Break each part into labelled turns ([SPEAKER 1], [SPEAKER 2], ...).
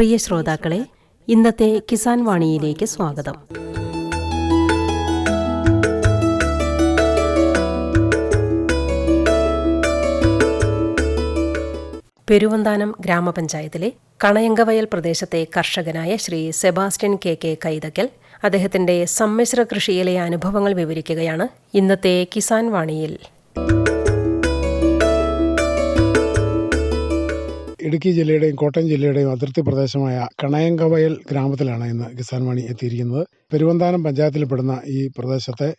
[SPEAKER 1] പ്രിയ ശ്രോതാക്കളെ ഇന്നത്തെ കിസാൻ വാണിയിലേക്ക് സ്വാഗതം. പെരുവന്താനം ഗ്രാമപഞ്ചായത്തിലെ കണയങ്കവയൽ പ്രദേശത്തെ കർഷകനായ ശ്രീ സെബാസ്റ്റ്യൻ കെ കെ കൈതക്കൽ അദ്ദേഹത്തിന്റെ സമ്മിശ്ര കൃഷിയിലെ അനുഭവങ്ങൾ വിവരിക്കുകയാണ് ഇന്നത്തെ കിസാൻ വാണിയിൽ.
[SPEAKER 2] ഇടുക്കി ജില്ലയുടെയും കോട്ടയം ജില്ലയുടെയും അതിർത്തി പ്രദേശമായ കണയങ്കവയൽ ഗ്രാമത്തിലാണ് ഇന്ന് കിസാൻ മണി എത്തിയിരിക്കുന്നത്. പെരുവന്താനം പഞ്ചായത്തിൽപ്പെടുന്ന ഈ പ്രദേശത്തെ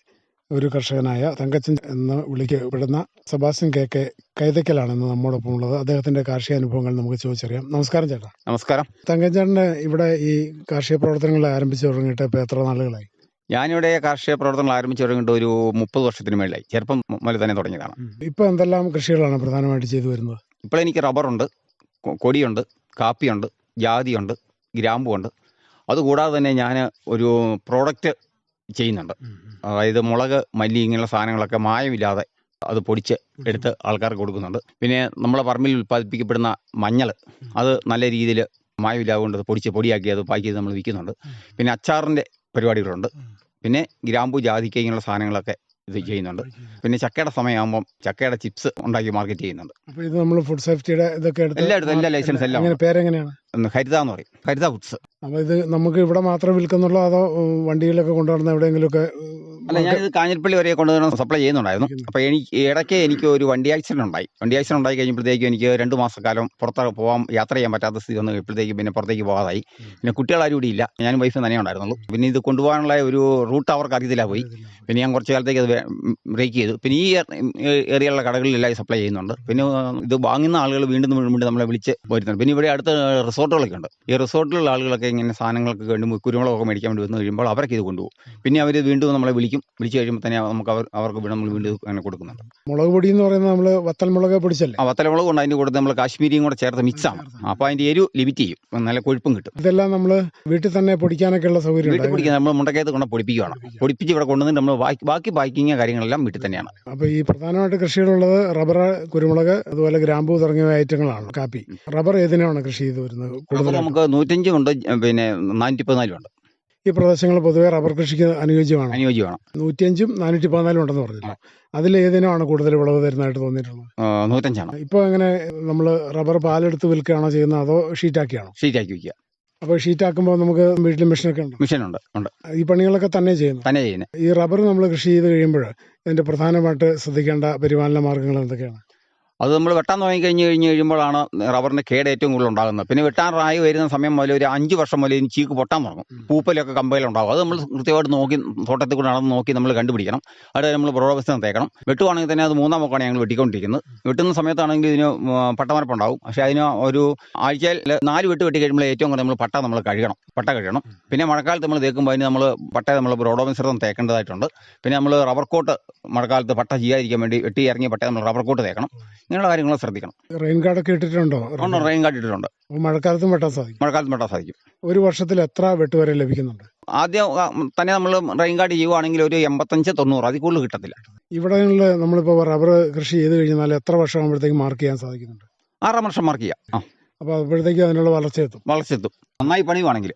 [SPEAKER 2] ഒരു കർഷകനായ തങ്കച്ചൻ എന്ന് വിളിക്കപ്പെടുന്ന സെബാസ്റ്റ്യൻ കെ കെ കൈതക്കലാണ് ഇന്ന് നമ്മോടൊപ്പം ഉള്ളത്. അദ്ദേഹത്തിന്റെ കാർഷിക അനുഭവങ്ങൾ നമുക്ക് ചോദിച്ചറിയാം. നമസ്കാരം ചേട്ടാ.
[SPEAKER 3] നമസ്കാരം.
[SPEAKER 2] തങ്കച്ചേട്ടന് ഇവിടെ ഈ കാർഷിക പ്രവർത്തനങ്ങൾ ആരംഭിച്ചു തുടങ്ങിയിട്ട് ഇപ്പോൾ എത്ര നാളുകളായി?
[SPEAKER 3] ഞാനിവിടെ കാർഷിക പ്രവർത്തനങ്ങൾ ആരംഭിച്ചു തുടങ്ങിയിട്ട് ഒരു മുപ്പത് വർഷത്തിന് മേളിലായി. ചെറുപ്പം മുതൽ തന്നെ തുടങ്ങിയതാണ്.
[SPEAKER 2] ഇപ്പോൾ എന്തെല്ലാം കൃഷികളാണ് പ്രധാനമായിട്ട് ചെയ്തു വരുന്നത്?
[SPEAKER 3] ഇപ്പോൾ എനിക്ക് റബ്ബറുണ്ട്. കൊടിയുണ്ട് കാപ്പിയുണ്ട് ജാതിയുണ്ട് ഗ്രാമ്പുണ്ട്. അതുകൂടാതെ തന്നെ ഞാൻ ഒരു പ്രോഡക്റ്റ് ചെയ്യുന്നുണ്ട്. അതായത് മുളക് മല്ലി ഇങ്ങനെയുള്ള സാധനങ്ങളൊക്കെ മായമില്ലാതെ അത് പൊടിച്ച് എടുത്ത് ആൾക്കാർക്ക് കൊടുക്കുന്നുണ്ട്. പിന്നെ നമ്മളെ പറമ്പിൽ ഉൽപ്പാദിപ്പിക്കപ്പെടുന്ന മഞ്ഞൾ അത് നല്ല രീതിയിൽ മായമില്ലാതെ കൊണ്ട് പൊടിച്ച് പൊടിയാക്കി അത് പാക്ക് ചെയ്ത് നമ്മൾ വിൽക്കുന്നുണ്ട്. പിന്നെ അച്ചാറിന്റെ പരിപാടികളുണ്ട്. പിന്നെ ഗ്രാമ്പു ജാതിക്ക ഇങ്ങനെയുള്ള സാധനങ്ങളൊക്കെ ഇത് ചെയ്യുന്നുണ്ട്. പിന്നെ ചക്കയുടെ സമയമാകുമ്പോൾ ചക്കയുടെ ചിപ്സ് ഉണ്ടാക്കി മാർക്കറ്റ് ചെയ്യുന്നുണ്ട്.
[SPEAKER 2] അപ്പോൾ ഇത് നമ്മൾ ഫുഡ് സേഫ്റ്റിയുടെ ഇതൊക്കെ എടുത്ത്
[SPEAKER 3] എല്ലായിടത്തും എല്ലാ ലൈസൻസ് എല്ലാം
[SPEAKER 2] അങ്ങനെ പേരെങ്ങനെയാണ്?
[SPEAKER 3] ഒന്ന് ഹരിത എന്ന് പറയും. ഹരിത ഫുഡ്സ്.
[SPEAKER 2] അപ്പോൾ ഇത് നമുക്ക് ഇവിടെ മാത്രം വിൽക്കുന്നുള്ളൂ അതോ വണ്ടിയിലൊക്കെ കൊണ്ടുവരുന്ന എവിടെയെങ്കിലുമൊക്കെ
[SPEAKER 3] അല്ല ഞാനിത് കാഞ്ഞിരപ്പള്ളി വരെ കൊണ്ടുവരണം സപ്ലൈ ചെയ്യുന്നുണ്ടായിരുന്നു.
[SPEAKER 2] അപ്പൊ
[SPEAKER 3] അപ്പോൾ എനിക്ക് ഇടയ്ക്ക് എനിക്ക് ഒരു വണ്ടി ആക്സിഡന്റ് ഉണ്ടായി. വണ്ടി ആക്സിഡന്റ് ഉണ്ടായി കഴിഞ്ഞപ്പോഴത്തേക്കും എനിക്ക് രണ്ട് മാസക്കാലം പുറത്ത് പോകാൻ യാത്ര ചെയ്യാൻ പറ്റാത്ത സ്ഥിതി വന്നു ഇപ്പോഴത്തേക്ക് പിന്നെ പുറത്തേക്ക് പോകാതായി പിന്നെ കുട്ടികളാരും ഇവിടെ ഇല്ല. ഞാനും വൈഫ് തന്നെ ഉണ്ടായിരുന്നുള്ളൂ. പിന്നെ ഇത് കൊണ്ടുപോകാനുള്ള ഒരു റൂട്ട് അവർക്ക് അറിയത്തില്ല പോയി. പിന്നെ ഞാൻ കുറച്ച് കാലത്തേക്ക് അത് ബ്രേക്ക് ചെയ്തു. പിന്നെ ഈ ഏരിയയിലുള്ള കടകളിലെല്ലാം സപ്ലൈ ചെയ്യുന്നുണ്ട്. പിന്നെ ഇത് വാങ്ങുന്ന ആളുകൾ വീണ്ടും വീണ്ടും നമ്മളെ വിളിച്ച് വരുന്നുണ്ട്. പിന്നെ ഇവിടെ അടുത്ത റിസോർട്ടുകളൊക്കെ ഉണ്ട്. ഈ റിസോർട്ടിലുള്ള ആളുകളൊക്കെ ഇങ്ങനെ സാധനങ്ങൾക്ക് വേണ്ടി കുരുമുളകൊക്കെ മേടിക്കാൻ വേണ്ടി വന്നു കഴിയുമ്പോൾ അവരൊക്കെ ഇത് കൊണ്ടുപോകും. പിന്നെ അവർ വീണ്ടും നമ്മളെ വിളിക്കും. വിളിച്ച് കഴിയുമ്പോൾ തന്നെ നമുക്ക് അവർ അവർക്ക് നമ്മൾ വീണ്ടും അങ്ങനെ കൊടുക്കുന്നുണ്ട്.
[SPEAKER 2] മുളക് പൊടി എന്ന് പറയുന്നത് നമ്മൾ വത്തൽ മുളക് പൊടിച്ചല്ലേ?
[SPEAKER 3] ആ വത്തലമുളക് കൊണ്ട് അതിന്റെ കൂടെ നമ്മൾ കാശ്മീരിയും കൂടെ ചേർത്ത് മിക്സാണ് അപ്പോൾ അതിന്റെ എരിവ് ലിമിറ്റ് ചെയ്യും. നല്ല കൊഴുപ്പും കിട്ടും.
[SPEAKER 2] ഇതെല്ലാം നമ്മൾ വീട്ടിൽ തന്നെ പൊടിക്കാനൊക്കെ ഉള്ള സൗകര്യം
[SPEAKER 3] വീട്ടിൽ പൊടിക്കാൻ നമ്മൾ മുണ്ടക്കയത്ത് കൊണ്ട് പൊടിപ്പിക്കുകയാണ് പൊടിപ്പിച്ച് ഇവിടെ കൊണ്ടുവന്നിട്ട് നമ്മൾ ബാക്കി ബാക്കി കാര്യങ്ങളെല്ലാം വീട്ടിൽ തന്നെയാണ്.
[SPEAKER 2] അപ്പോൾ ഈ പ്രധാനമായിട്ട് കൃഷിയിലുള്ളത് റബ്ബർ കുരുമുളക് അതുപോലെ ഗ്രാമ്പൂ തുടങ്ങിയ ഐറ്റങ്ങളാണ് കാപ്പി. റബ്ബർ ഏതിനാണ് കൃഷി ചെയ്ത് വരുന്നത്
[SPEAKER 3] നമുക്ക് നൂറ്റഞ്ചും ഉണ്ട് പിന്നെ നാനൂറ്റി പതിനാലും ഉണ്ട്.
[SPEAKER 2] ഈ പ്രദേശങ്ങൾ പൊതുവെ റബ്ബർ കൃഷിക്ക് അനുയോജ്യമാണ്.
[SPEAKER 3] അനുയോജ്യമാണ്.
[SPEAKER 2] നൂറ്റിയഞ്ചും നാനൂറ്റി പതിനാലും ഉണ്ടെന്ന് പറഞ്ഞല്ലോ അതിൽ ഏതിനാണ് കൂടുതൽ വിളവ് തരുന്നതായിട്ട് തോന്നിയിട്ടുള്ളത്?
[SPEAKER 3] ഇപ്പൊ നൂറ്റഞ്ചാണ്.
[SPEAKER 2] ഇപ്പോൾ എങ്ങനെ നമ്മൾ റബ്ബർ പാലെടുത്ത് വിൽക്കുകയാണോ ചെയ്യുന്നത് അതോ ഷീറ്റാക്കിയാണോ?
[SPEAKER 3] ഷീറ്റാക്കി വയ്ക്കുക
[SPEAKER 2] അപ്പോൾ ഷീറ്റാക്കുമ്പോൾ നമുക്ക് വീട്ടിൽ മെഷീനൊക്കെ ഉണ്ട്?
[SPEAKER 3] മെഷീൻ ഉണ്ട്.
[SPEAKER 2] ഉണ്ട് ഈ പണികളൊക്കെ തന്നെ ചെയ്യുന്നു
[SPEAKER 3] തന്നെ ചെയ്യുന്നത്.
[SPEAKER 2] ഈ റബ്ബർ നമ്മൾ കൃഷി ചെയ്ത് കഴിയുമ്പോൾ ഇതിന്റെ പ്രധാനമായിട്ട് ശ്രദ്ധിക്കേണ്ട പരിപാലന മാർഗങ്ങൾ എന്തൊക്കെയാണ്?
[SPEAKER 3] അത് നമ്മൾ വെട്ടാൻ തുടങ്ങി കഴിഞ്ഞ് കഴിഞ്ഞ് കഴിയുമ്പോഴാണ് റബ്ബറിന്റെ കേട് ഏറ്റവും കൂടുതൽ ഉണ്ടാകുന്നത്. പിന്നെ വെട്ടാൻ റായി വരുന്ന സമയം മുതൽ ഒരു അഞ്ച് വർഷം മുതൽ ഇനി ചീക്ക് പൊട്ടാൻ തുടങ്ങും. പൂപ്പലൊക്കെ കമ്പയിലുണ്ടാകും അത് നമ്മൾ കൃത്യമായിട്ട് നോക്കി തോട്ടത്തിൽ കൂടെ നടന്ന് നോക്കി നമ്മൾ കണ്ടുപിടിക്കണം. അവിടെ നമ്മൾ പ്രോഡക്ട്സ് തേക്കണം വെട്ടുവാണെങ്കിൽ തന്നെ അത് മൂന്നാം മുക്കാണ് ഞങ്ങൾ വെട്ടിക്കൊണ്ടിരിക്കുന്നത്. വെട്ടുന്ന സമയത്താണെങ്കിൽ ഇതിന് പട്ടമരപ്പ് പട്ടമരപ്പുണ്ടാവും പക്ഷേ അതിന് ഒരു ആഴ്ചയിൽ നാല് വെട്ട് വെട്ടി കഴിയുമ്പോൾ ഏറ്റവും കൂടുതൽ നമ്മൾ പട്ട നമ്മൾ കഴുകണം. പട്ട കഴുകണം. പിന്നെ മഴക്കാലത്ത് നമ്മൾ തേക്കുമ്പോൾ അതിന് നമ്മൾ പട്ട നമ്മൾ ബ്രോഡോമിശ്രിതം തേക്കേണ്ടതായിട്ടുണ്ട്. പിന്നെ നമ്മൾ റബ്ബർ കോട്ട് മഴക്കാലത്ത് പട്ട ചെയ്യാതിരിക്കാൻ വേണ്ടി വെട്ടി ഇറങ്ങിയ പട്ട നമ്മൾ റബ്ബർ കോട്ട് തേക്കണം. ഇങ്ങനെയുള്ള കാര്യങ്ങൾ ശ്രദ്ധിക്കണം.
[SPEAKER 2] റെയിൻ കാർഡൊക്കെ ഇട്ടിട്ടുണ്ടോ?
[SPEAKER 3] ഉണ്ടോ റെയിൻ കാർഡ് ഇട്ടിട്ടുണ്ട്.
[SPEAKER 2] മഴക്കാലത്തും വെട്ടാൻ സാധിക്കും.
[SPEAKER 3] മഴക്കാലത്തും വെട്ടാൻ സാധിക്കും.
[SPEAKER 2] ഒരു വർഷത്തിൽ എത്ര വെട്ട് വരെ ലഭിക്കുന്നുണ്ട്?
[SPEAKER 3] ആദ്യം തന്നെ നമ്മൾ റെയിൻ കാർഡ് ചെയ്യുവാണെങ്കിൽ ഒരു എൺപത്തഞ്ച് തൊണ്ണൂറ് അതിൽ കൂടുതൽ കിട്ടത്തില്ല.
[SPEAKER 2] ഇവിടങ്ങളിൽ നമ്മളിപ്പോൾ റബ്ബർ കൃഷി ചെയ്ത് കഴിഞ്ഞാൽ എത്ര വർഷം ആകുമ്പോഴത്തേക്ക് മാർക്ക് ചെയ്യാൻ സാധിക്കുന്നുണ്ട്?
[SPEAKER 3] ആറാം വർഷം മാർക്ക് ചെയ്യാം. ആ.
[SPEAKER 2] അപ്പോൾ അപ്പോഴത്തേക്ക് അതിനുള്ള വളർച്ച എത്തും.
[SPEAKER 3] വളർച്ചെത്തും നന്നായി പണിയുവാണെങ്കിൽ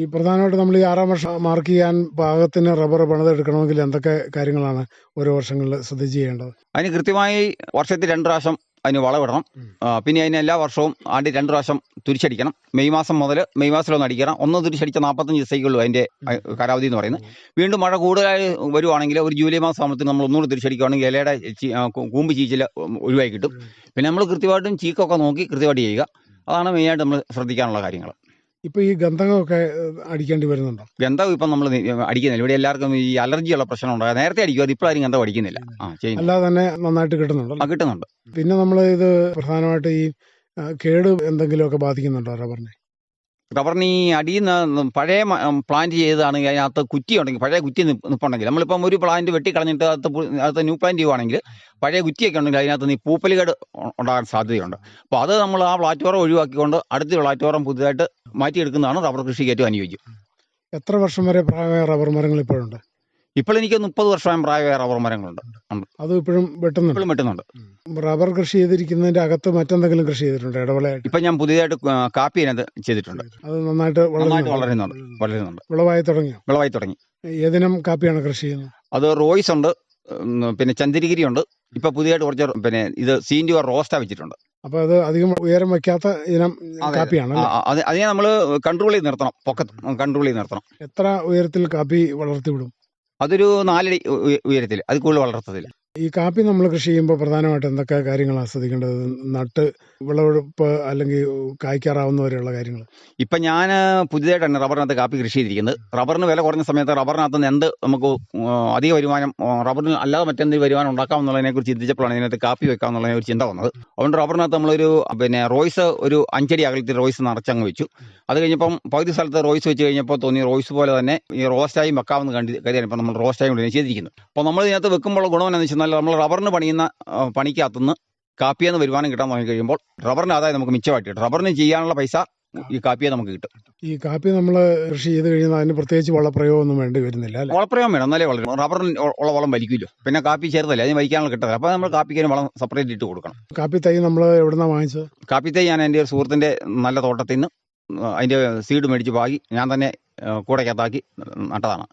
[SPEAKER 2] ഈ പ്രധാനമായിട്ട് നമ്മൾ ഈ ആറാം വർഷം മാർക്ക് ചെയ്യാൻ പാകത്തിന് റബ്ബർ പണിതെടുക്കണമെങ്കിൽ എന്തൊക്കെ കാര്യങ്ങളാണ് ഓരോ വർഷങ്ങളിൽ ശ്രദ്ധിച്ച് ചെയ്യേണ്ടത്
[SPEAKER 3] അതിന് കൃത്യമായി വർഷത്തിൽ രണ്ട് പ്രാവശ്യം അതിന് വളമിടണം. പിന്നെ അതിന് എല്ലാ വർഷവും ആണ്ടി രണ്ട് പ്രാവശ്യം തിരിച്ചടിക്കണം മെയ് മാസം മുതൽ മെയ് മാസത്തിലൊന്ന് അടിക്കണം. ഒന്ന് തിരിച്ചടിച്ച നാൽപ്പത്തഞ്ച് ദിവസത്തേക്കുള്ളൂ അതിന്റെ കാലാവധി എന്ന് പറയുന്നത്. വീണ്ടും മഴ കൂടുതലായി വരുവാണെങ്കിൽ ഒരു ജൂലൈ മാസം ആകുമ്പോഴത്തേക്ക് നമ്മൾ ഒന്നുകൂടി തിരിച്ചടിക്കുകയാണെങ്കിൽ ഇലയുടെ കൂമ്പ് ചീച്ചിൽ ഒഴിവായി കിട്ടും. പിന്നെ നമ്മൾ കൃത്യമായിട്ടും ചീക്കൊക്കെ നോക്കി കൃത്യമായിട്ട് ചെയ്യുക. അതാണ് മെയിനായിട്ട് നമ്മൾ ശ്രദ്ധിക്കാനുള്ള കാര്യങ്ങൾ
[SPEAKER 2] ഇപ്പോൾ ഈ ഗന്ധകമൊക്കെ അടിക്കേണ്ടി വരുന്നുണ്ടോ?
[SPEAKER 3] ഗന്ധകം ഇപ്പം നമ്മൾ അടിക്കുന്നില്ല. ഇവിടെ എല്ലാവർക്കും ഈ അലർജിയുള്ള പ്രശ്നം ഉണ്ടാകും നേരത്തെ അടിക്കും അത് ഇപ്പോഴാരും ഗന്ധം അടിക്കുന്നില്ല. ആ ചെയ്യുന്നു
[SPEAKER 2] അല്ലാതെ തന്നെ നന്നായിട്ട് കിട്ടുന്നുണ്ടോ
[SPEAKER 3] ആ കിട്ടുന്നുണ്ട്.
[SPEAKER 2] പിന്നെ നമ്മൾ ഇത് പ്രധാനമായിട്ട് ഈ കേട് എന്തെങ്കിലുമൊക്കെ ബാധിക്കുന്നുണ്ടോ? റബ്ബറിനെ
[SPEAKER 3] റബ്ബറിന് ഈ അടിയിൽ നിന്ന് പഴയ പ്ലാന്റ് ചെയ്തതാണെങ്കിൽ അതിനകത്ത് കുറ്റി ഉണ്ടെങ്കിൽ പഴയ കുറ്റി നിപ്പ് നിപ്പുണ്ടെങ്കിൽ. നമ്മളിപ്പം ഒരു പ്ലാന്റ് വെട്ടിക്കളഞ്ഞിട്ട് അത് അടുത്ത ന്യൂ പ്ലാന്റ് ചെയ്യുവാണെങ്കിൽ പഴയ കുറ്റിയൊക്കെ ഉണ്ടെങ്കിൽ അതിനകത്ത് നീ പൂപ്പലുകേട് ഉണ്ടാകാൻ സാധ്യതയുണ്ട്. അപ്പോൾ അത് നമ്മൾ ആ പ്ലാറ്റ്ഫോം ഒഴിവാക്കിക്കൊണ്ട് അടുത്ത പ്ലാറ്റ്ഫോം പുതുതായിട്ട് മാറ്റിയെടുക്കുന്നതാണ് റബ്ബർ കൃഷിക്ക് ഏറ്റവും അനുയോജ്യം.
[SPEAKER 2] എത്ര വർഷം വരെ പ്രായമായ റബ്ബർ മരങ്ങൾ ഇപ്പോഴുണ്ട്?
[SPEAKER 3] ഇപ്പോൾ എനിക്ക് മുപ്പത് വർഷം പ്രായമായ റബ്ബർ മരങ്ങളുണ്ട്.
[SPEAKER 2] അത് ഇപ്പോഴും വെട്ടുന്നുണ്ട്.
[SPEAKER 3] ഇപ്പോഴും വെട്ടുന്നുണ്ട്.
[SPEAKER 2] റബ്ബർ കൃഷി ചെയ്തിരിക്കുന്നതിന്റെ അകത്ത് മറ്റെന്തെങ്കിലും കൃഷി ചെയ്തിട്ടുണ്ട്? ഇടവേളയായിട്ട്?
[SPEAKER 3] ഇപ്പൊ ഞാൻ പുതിയതായിട്ട് കാപ്പി അതിനകത്ത് ചെയ്തിട്ടുണ്ട്.
[SPEAKER 2] അത് നന്നായിട്ട് വളരുന്നുണ്ട്?
[SPEAKER 3] വളരുന്നുണ്ട്.
[SPEAKER 2] വിളവായി തുടങ്ങി
[SPEAKER 3] വിളവായി തുടങ്ങി.
[SPEAKER 2] ഏതിനം കാപ്പിയാണ് കൃഷി ചെയ്യുന്നത്?
[SPEAKER 3] അത് റോയ്സ് ഉണ്ട് പിന്നെ ചന്ദ്രഗിരി ഉണ്ട്. ഇപ്പൊ പുതിയതായിട്ട് കുറച്ച് പിന്നെ ഇത് സീൻഡ്യുവർ റോസ്റ്റാ വെച്ചിട്ടുണ്ട്.
[SPEAKER 2] അപ്പൊ അത് അധികം ഉയരം വെക്കാത്ത ഇനം കാപ്പിയാണ്
[SPEAKER 3] അതിനെ നമ്മൾ കൺട്രോൾ ചെയ്ത് നിർത്തണം. പൊക്കത്ത് കൺട്രോൾ ചെയ്ത് നിർത്തണം.
[SPEAKER 2] എത്ര ഉയരത്തിൽ കാപ്പി വളർത്തി വിടും
[SPEAKER 3] അതൊരു നാലടി ഉയരത്തിൽ അത് കൂടുതൽ വളർത്തത്തില്ല.
[SPEAKER 2] ഈ കാപ്പി നമ്മൾ കൃഷി ചെയ്യുമ്പോൾ പ്രധാനമായിട്ട് എന്തൊക്കെ കാര്യങ്ങളാണ് ശ്രദ്ധിക്കേണ്ടത്? നട്ട് വിളവെടുപ്പ് അല്ലെങ്കിൽ കായ്ക്കാറാവുന്നവരെയുള്ള കാര്യങ്ങൾ.
[SPEAKER 3] ഇപ്പൊ ഞാൻ പുതിയതായിട്ടാണ് റബ്ബറിനകത്ത് കാപ്പി കൃഷി ചെയ്തിരിക്കുന്നത്. റബ്ബറിന് വില കുറഞ്ഞ സമയത്ത് റബ്ബറിനകത്ത് നിന്ന് എന്ത് നമുക്ക് അധിക വരുമാനം റബ്ബറിന് അല്ലാതെ മറ്റെന്തെങ്കിലും വരുമാനം ഉണ്ടാക്കാമെന്നുള്ളതിനെ കുറിച്ച് ചിന്തിച്ചപ്പോഴാണ് ഇതിനകത്ത് കാപ്പി വെക്കാമെന്നുള്ളതിനെ ഒരു ചിന്ത വന്നത്. അതുകൊണ്ട് റബ്ബറിനകത്ത് നമ്മളൊരു പിന്നെ റോയ്സ് ഒരു അഞ്ചടി അകലത്തിൽ റോയ്സ് നിറച്ചങ്ങ് വെച്ചു. അത് കഴിഞ്ഞപ്പം പകുതി സ്ഥലത്ത് റോയ്സ് വെച്ച് കഴിഞ്ഞപ്പോൾ തോന്നി റോയ്സ് പോലെ തന്നെ ഈ റോസ്റ്റായും വെക്കാമെന്ന് കണ്ടി കരുതിയാണ് ഇപ്പം നമ്മൾ റോസ്റ്റായും ചെയ്തിരിക്കുന്നത്. അപ്പോൾ നമ്മൾ ഇതിനകത്ത് വെക്കുമ്പോൾ ഗുണമെന്നു എന്താണെന്ന് വെച്ചാൽ നമ്മൾ റബ്ബറിന് പണിയുന്ന പണിക്കകത്തുനിന്ന് കാപ്പിയെന്ന് വരുമാനം കിട്ടാൻ തുടങ്ങി കഴിയുമ്പോൾ റബ്ബറിന് ആദായം നമുക്ക് മിച്ചമായിട്ട് കിട്ടും. റബ്ബറിന് ചെയ്യാനുള്ള പൈസ ഈ കാപ്പിയെ നമുക്ക് കിട്ടും.
[SPEAKER 2] ഈ കാപ്പി നമ്മൾ കൃഷി ചെയ്ത് കഴിഞ്ഞാൽ അതിന് പ്രത്യേകിച്ച് വളപ്രയോഗമൊന്നും വേണ്ടി വരുന്നില്ല
[SPEAKER 3] വളപ്രയോഗം വേണം. എന്നാലേ വളരും. റബ്ബറിന് ഉള്ള വളം വലിക്കില്ലോ പിന്നെ കാപ്പി ചേർത്തല്ലേ അതിന് വലിക്കാനുള്ള കിട്ടത്തില്ല. അപ്പോൾ നമ്മൾ കാപ്പിക്ക് വളം സെപ്പറേറ്റ് ഇട്ട് കൊടുക്കണം.
[SPEAKER 2] കാപ്പി തൈ നമ്മൾ എവിടുന്നാണ് വാങ്ങിച്ചത്?
[SPEAKER 3] കാപ്പി തൈ ഞാൻ എന്റെ ഒരു സുഹൃത്തിന്റെ നല്ല തോട്ടത്തിൽ നിന്ന് അതിന്റെ സീഡ് മേടിച്ച് പാകി ഞാൻ തന്നെ കൂടക്കകത്താക്കി നട്ടതാണ്.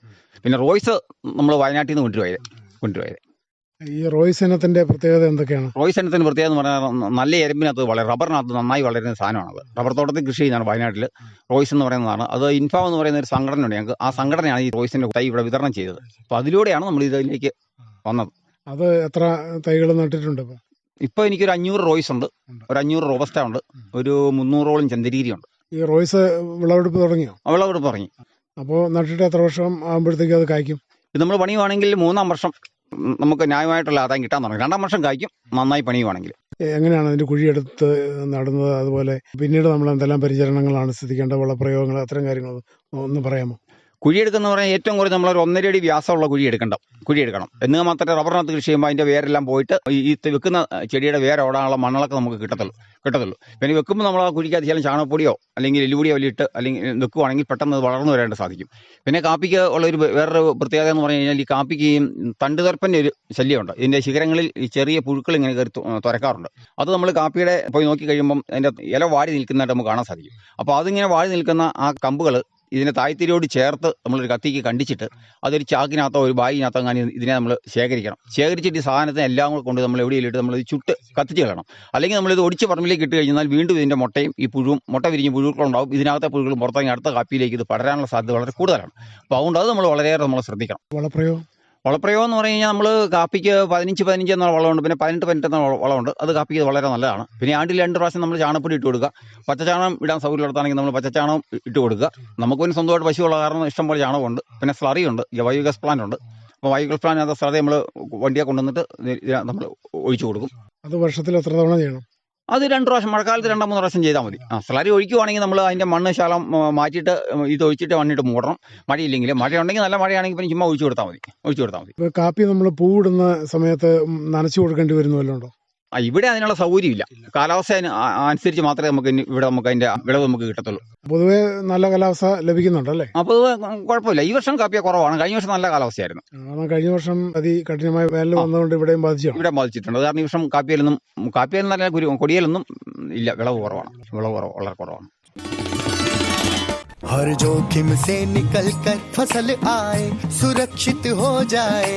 [SPEAKER 3] പിന്നെ റോയ്സ് നമ്മൾ വയനാട്ടിൽ നിന്ന് കൊണ്ടുപോയത് കൊണ്ടുപോയത്
[SPEAKER 2] ഈ റോയ്സ് ഇനത്തിന്റെ പ്രത്യേകത എന്തൊക്കെയാണ്?
[SPEAKER 3] റോയ്സ് ഇനത്തിന് പ്രത്യേകത എന്ന് പറഞ്ഞാൽ നല്ല എരുമ്പിനകത്ത് വളരെ റബ്ബറിനകത്ത് നന്നായി വളരുന്ന സാധനമാണത്. റബ്ബർ തോട്ടത്തിൽ കൃഷി ചെയ്യുന്നതാണ് വയനാട്ടിൽ. റോയ്സ് എന്ന് പറയുന്നതാണ്. അത് ഇൻഫാം എന്ന് പറയുന്ന ഒരു സംഘടനയുണ്ട്. ഞങ്ങൾക്ക് ആ സംഘടനയാണ് ഈ റോയ്സിന്റെ തൈ ഇവിടെ വിതരണം ചെയ്തത്. അപ്പോൾ അതിലൂടെയാണ് നമ്മൾ ഇതിലേക്ക് വന്നത്.
[SPEAKER 2] അത് എത്ര തൈകൾ നട്ടിട്ടുണ്ട് ഇപ്പൊ?
[SPEAKER 3] ഇപ്പോൾ എനിക്കൊരു അഞ്ഞൂറ് റോയ്സ് ഉണ്ട്. ഒരു അഞ്ഞൂറ് റോബസ്റ്റ ഉണ്ട്. ഒരു മുന്നൂറോളം ചന്ദരീരി ഉണ്ട്
[SPEAKER 2] ഈ റോയ്സ് വിളവെടുപ്പ് തുടങ്ങിയോ?
[SPEAKER 3] വിളവെടുപ്പ് തുടങ്ങി.
[SPEAKER 2] അപ്പോൾ നട്ടിട്ട് എത്ര വർഷം ആകുമ്പോഴത്തേക്കും അത് കായ്ക്കും?
[SPEAKER 3] ഇത് നമ്മൾ പണിയുവാണെങ്കിൽ മൂന്നാം വർഷം നമുക്ക് ന്യായമായിട്ടുള്ള ആദായം കിട്ടാൻ തുടങ്ങി. രണ്ടാം വർഷം കായ്ക്കും നന്നായി പണിയുവാണെങ്കിൽ.
[SPEAKER 2] എങ്ങനെയാണ് അതിന്റെ കുഴിയെടുത്ത് നടുന്നത്? അതുപോലെ പിന്നീട് നമ്മൾ എന്തെല്ലാം പരിചരണങ്ങളാണ് ശ്രദ്ധിക്കേണ്ട വളപ്രയോഗങ്ങൾ അത്തരം കാര്യങ്ങൾ ഒന്ന് പറയാമോ?
[SPEAKER 3] കുഴിയെടുക്കുന്ന പറഞ്ഞാൽ ഏറ്റവും കുറച്ച് നമ്മളൊരു ഒന്നര അടി വ്യാസമുള്ള കുഴി എടുക്കണം കുഴി എടുക്കണം. എന്ന് മാത്രമേ റബ്ബറിനകത്ത് കൃഷി ചെയ്യുമ്പോൾ അതിന്റെ വേരെല്ലാം പോയിട്ട് ഈ വെക്കുന്ന ചെടിയുടെ വേറെ ഓടാനുള്ള മണ്ണൊക്കെ നമുക്ക് കിട്ടത്തുള്ളൂ. കിട്ടത്തുള്ളൂ. പിന്നെ വെക്കുമ്പോൾ നമ്മൾ ആ കുഴിക്കകത്ത് ചില ചാണകപ്പൊടിയോ അല്ലെങ്കിൽ എല്ലുപൊടിയോ വലിയിട്ട് അല്ലെങ്കിൽ വെക്കുവാണെങ്കിൽ പെട്ടെന്ന് വളർന്നു വരേണ്ട സാധിക്കും. പിന്നെ കാപ്പിക്ക് ഉള്ള ഒരു വേറൊരു പ്രത്യേകത എന്ന് പറഞ്ഞു കഴിഞ്ഞാൽ ഈ കാപ്പിക്ക് ഈ തണ്ടുതർപ്പന്റെ ഒരു ശല്യമുണ്ട്. ഇതിന്റെ ശിഖരങ്ങളിൽ ഈ ചെറിയ പുഴുക്കൾ ഇങ്ങനെ കയറി തുരക്കാറുണ്ട്. അത് നമ്മൾ കാപ്പിയുടെ പോയി നോക്കി കഴിയുമ്പം അതിന്റെ ഇല വാടി നിൽക്കുന്നതായിട്ട് നമുക്ക് കാണാൻ സാധിക്കും. അപ്പോൾ അതിങ്ങനെ വാടി നിൽക്കുന്ന ആ കമ്പുകൾ ഇതിനെ തായ്ത്തിരിയോട് ചേർത്ത് നമ്മളൊരു കത്തിക്ക് കണ്ടിച്ചിട്ട് അതൊരു ചാക്കിനകത്തോ ഒരു ബാഗിനകത്തോ അങ്ങനെ ഇതിനെ നമ്മൾ ശേഖരിക്കണം. ശേഖരിച്ചിട്ട് ഈ സാധനത്തിന് എല്ലാം കൂടെ കൊണ്ട് നമ്മൾ എവിടെയെങ്കിലും ഇട്ട് നമ്മൾ ഇത് ചുട്ട് കത്തിച്ച് കളയണം. അല്ലെങ്കിൽ നമ്മളിത് ഒടിച്ച് പറമ്പിലേക്ക് ഇട്ട് കഴിഞ്ഞാൽ വീണ്ടും ഇതിന്റെ മുട്ടയും ഈ പുഴുവും മുട്ട വിരിഞ്ഞ് പുഴുക്കളുണ്ടാവും ഇതിനകത്തെ പുഴുക്കളും പുറത്തേക്ക് അടുത്ത കാപ്പിയിലേക്ക് ഇത് പടരാനുള്ള സാധ്യത വളരെ കൂടുതലാണ്. അപ്പോൾ അതുകൊണ്ട് അത് നമ്മൾ വളരെയേറെ നമ്മൾ ശ്രദ്ധിക്കണം.
[SPEAKER 2] വളപ്രയോഗം?
[SPEAKER 3] വളപ്രയോഗം എന്ന് പറഞ്ഞു കഴിഞ്ഞാൽ നമ്മൾ കാപ്പിക്ക് പതിനഞ്ച് പതിനഞ്ച് എന്ന വളമുണ്ട്. പിന്നെ പതിനെട്ട് പതിനെട്ട് എന്ന വള- വളമുണ്ട്. അത് കാപ്പിക്ക് വളരെ നല്ലതാണ്. പിന്നെ ആണ്ടിൽ രണ്ട് പ്രാവശ്യം നമ്മൾ ചാണപ്പൊടി ഇട്ട് കൊടുക്കുക. പച്ചച്ചാണം ഇടാൻ സൗകര്യമുള്ളതാണെങ്കിൽ നമ്മൾ പച്ചച്ചാണം ഇട്ട് കൊടുക്കുക. നമുക്ക് പിന്നെ സ്വന്തമായിട്ട് പശുവുള്ള കാരണം ഇഷ്ടംപോലെ ചാണകമുണ്ട്. പിന്നെ സ്ലറി ഉണ്ട് ബയോഗ്യാസ് പ്ലാന്റ് ഉണ്ട്. അപ്പോൾ ബയോഗ്യാസ് പ്ലാന്റ് അത് സ്ലറി നമ്മൾ വണ്ടിയെ കൊണ്ടുവന്നിട്ട് നമ്മൾ ഒഴിച്ചു കൊടുക്കും.
[SPEAKER 2] അത് വർഷത്തിൽ എത്ര തവണ ചെയ്യണം?
[SPEAKER 3] അത് രണ്ട് പ്രാവശ്യം മഴക്കാലത്ത് രണ്ടോ മൂന്ന് പ്രാവശ്യം ചെയ്താൽ മതി. ആ സ്ലറി ഒഴിക്കുവാണെങ്കിൽ നമ്മൾ അതിന്റെ മണ്ണ് ശാലം മാറ്റിയിട്ട് ഇത് ഒഴിച്ചിട്ട് മണ്ണിട്ട് മൂടണം. മഴയില്ലെങ്കിൽ മഴയുണ്ടെങ്കിൽ നല്ല മഴയാണെങ്കിൽ പിന്നെ ചുമ്മാ ഒഴിച്ചു കൊടുത്താൽ മതി. ഒഴിച്ചു കൊടുത്താൽ മതി.
[SPEAKER 2] കാപ്പി നമ്മൾ പൂവിടുന്ന സമയത്ത് നനച്ചു കൊടുക്കേണ്ടി വരുന്നല്ലോ ഉണ്ടോ?
[SPEAKER 3] ആ ഇവിടെ അതിനുള്ള സൗകര്യമില്ല കാലാവസ്ഥ അതിന് ആ- അനുസരിച്ച് മാത്രമേ നമുക്ക് ഇനി ഇവിടെ നമുക്ക് അതിന്റെ വിളവ് നമുക്ക് കിട്ടത്തുള്ളൂ
[SPEAKER 2] പൊതുവേ നല്ല കാലാവസ്ഥ ലഭിക്കുന്നുണ്ടല്ലേ
[SPEAKER 3] അപ്പോൾ കുഴപ്പമില്ല ഈ വർഷം കാപ്പിയ കുറവാണ് കഴിഞ്ഞ വർഷം നല്ല കാലാവസ്ഥയായിരുന്നു
[SPEAKER 2] കാരണം കഴിഞ്ഞ വർഷം അതി കഠിനമായ വേനൽ
[SPEAKER 3] ആ.
[SPEAKER 2] വന്നതുകൊണ്ട് ഇവിടെയും ബാധിച്ചു
[SPEAKER 3] ഇവിടെ ബാധിച്ചിട്ടുണ്ട് കാരണം ഈ വർഷം കാപ്പിയിലൊന്നും കാപ്പിയിൽ നല്ല കുരു കൊടിയിലൊന്നും ഇല്ല വിളവ് കുറവാണ് വിളവ് കുറവ് വളരെ കുറവാണ്
[SPEAKER 4] हर जोखिम से निकल कर फसल आए सुरक्षित हो जाए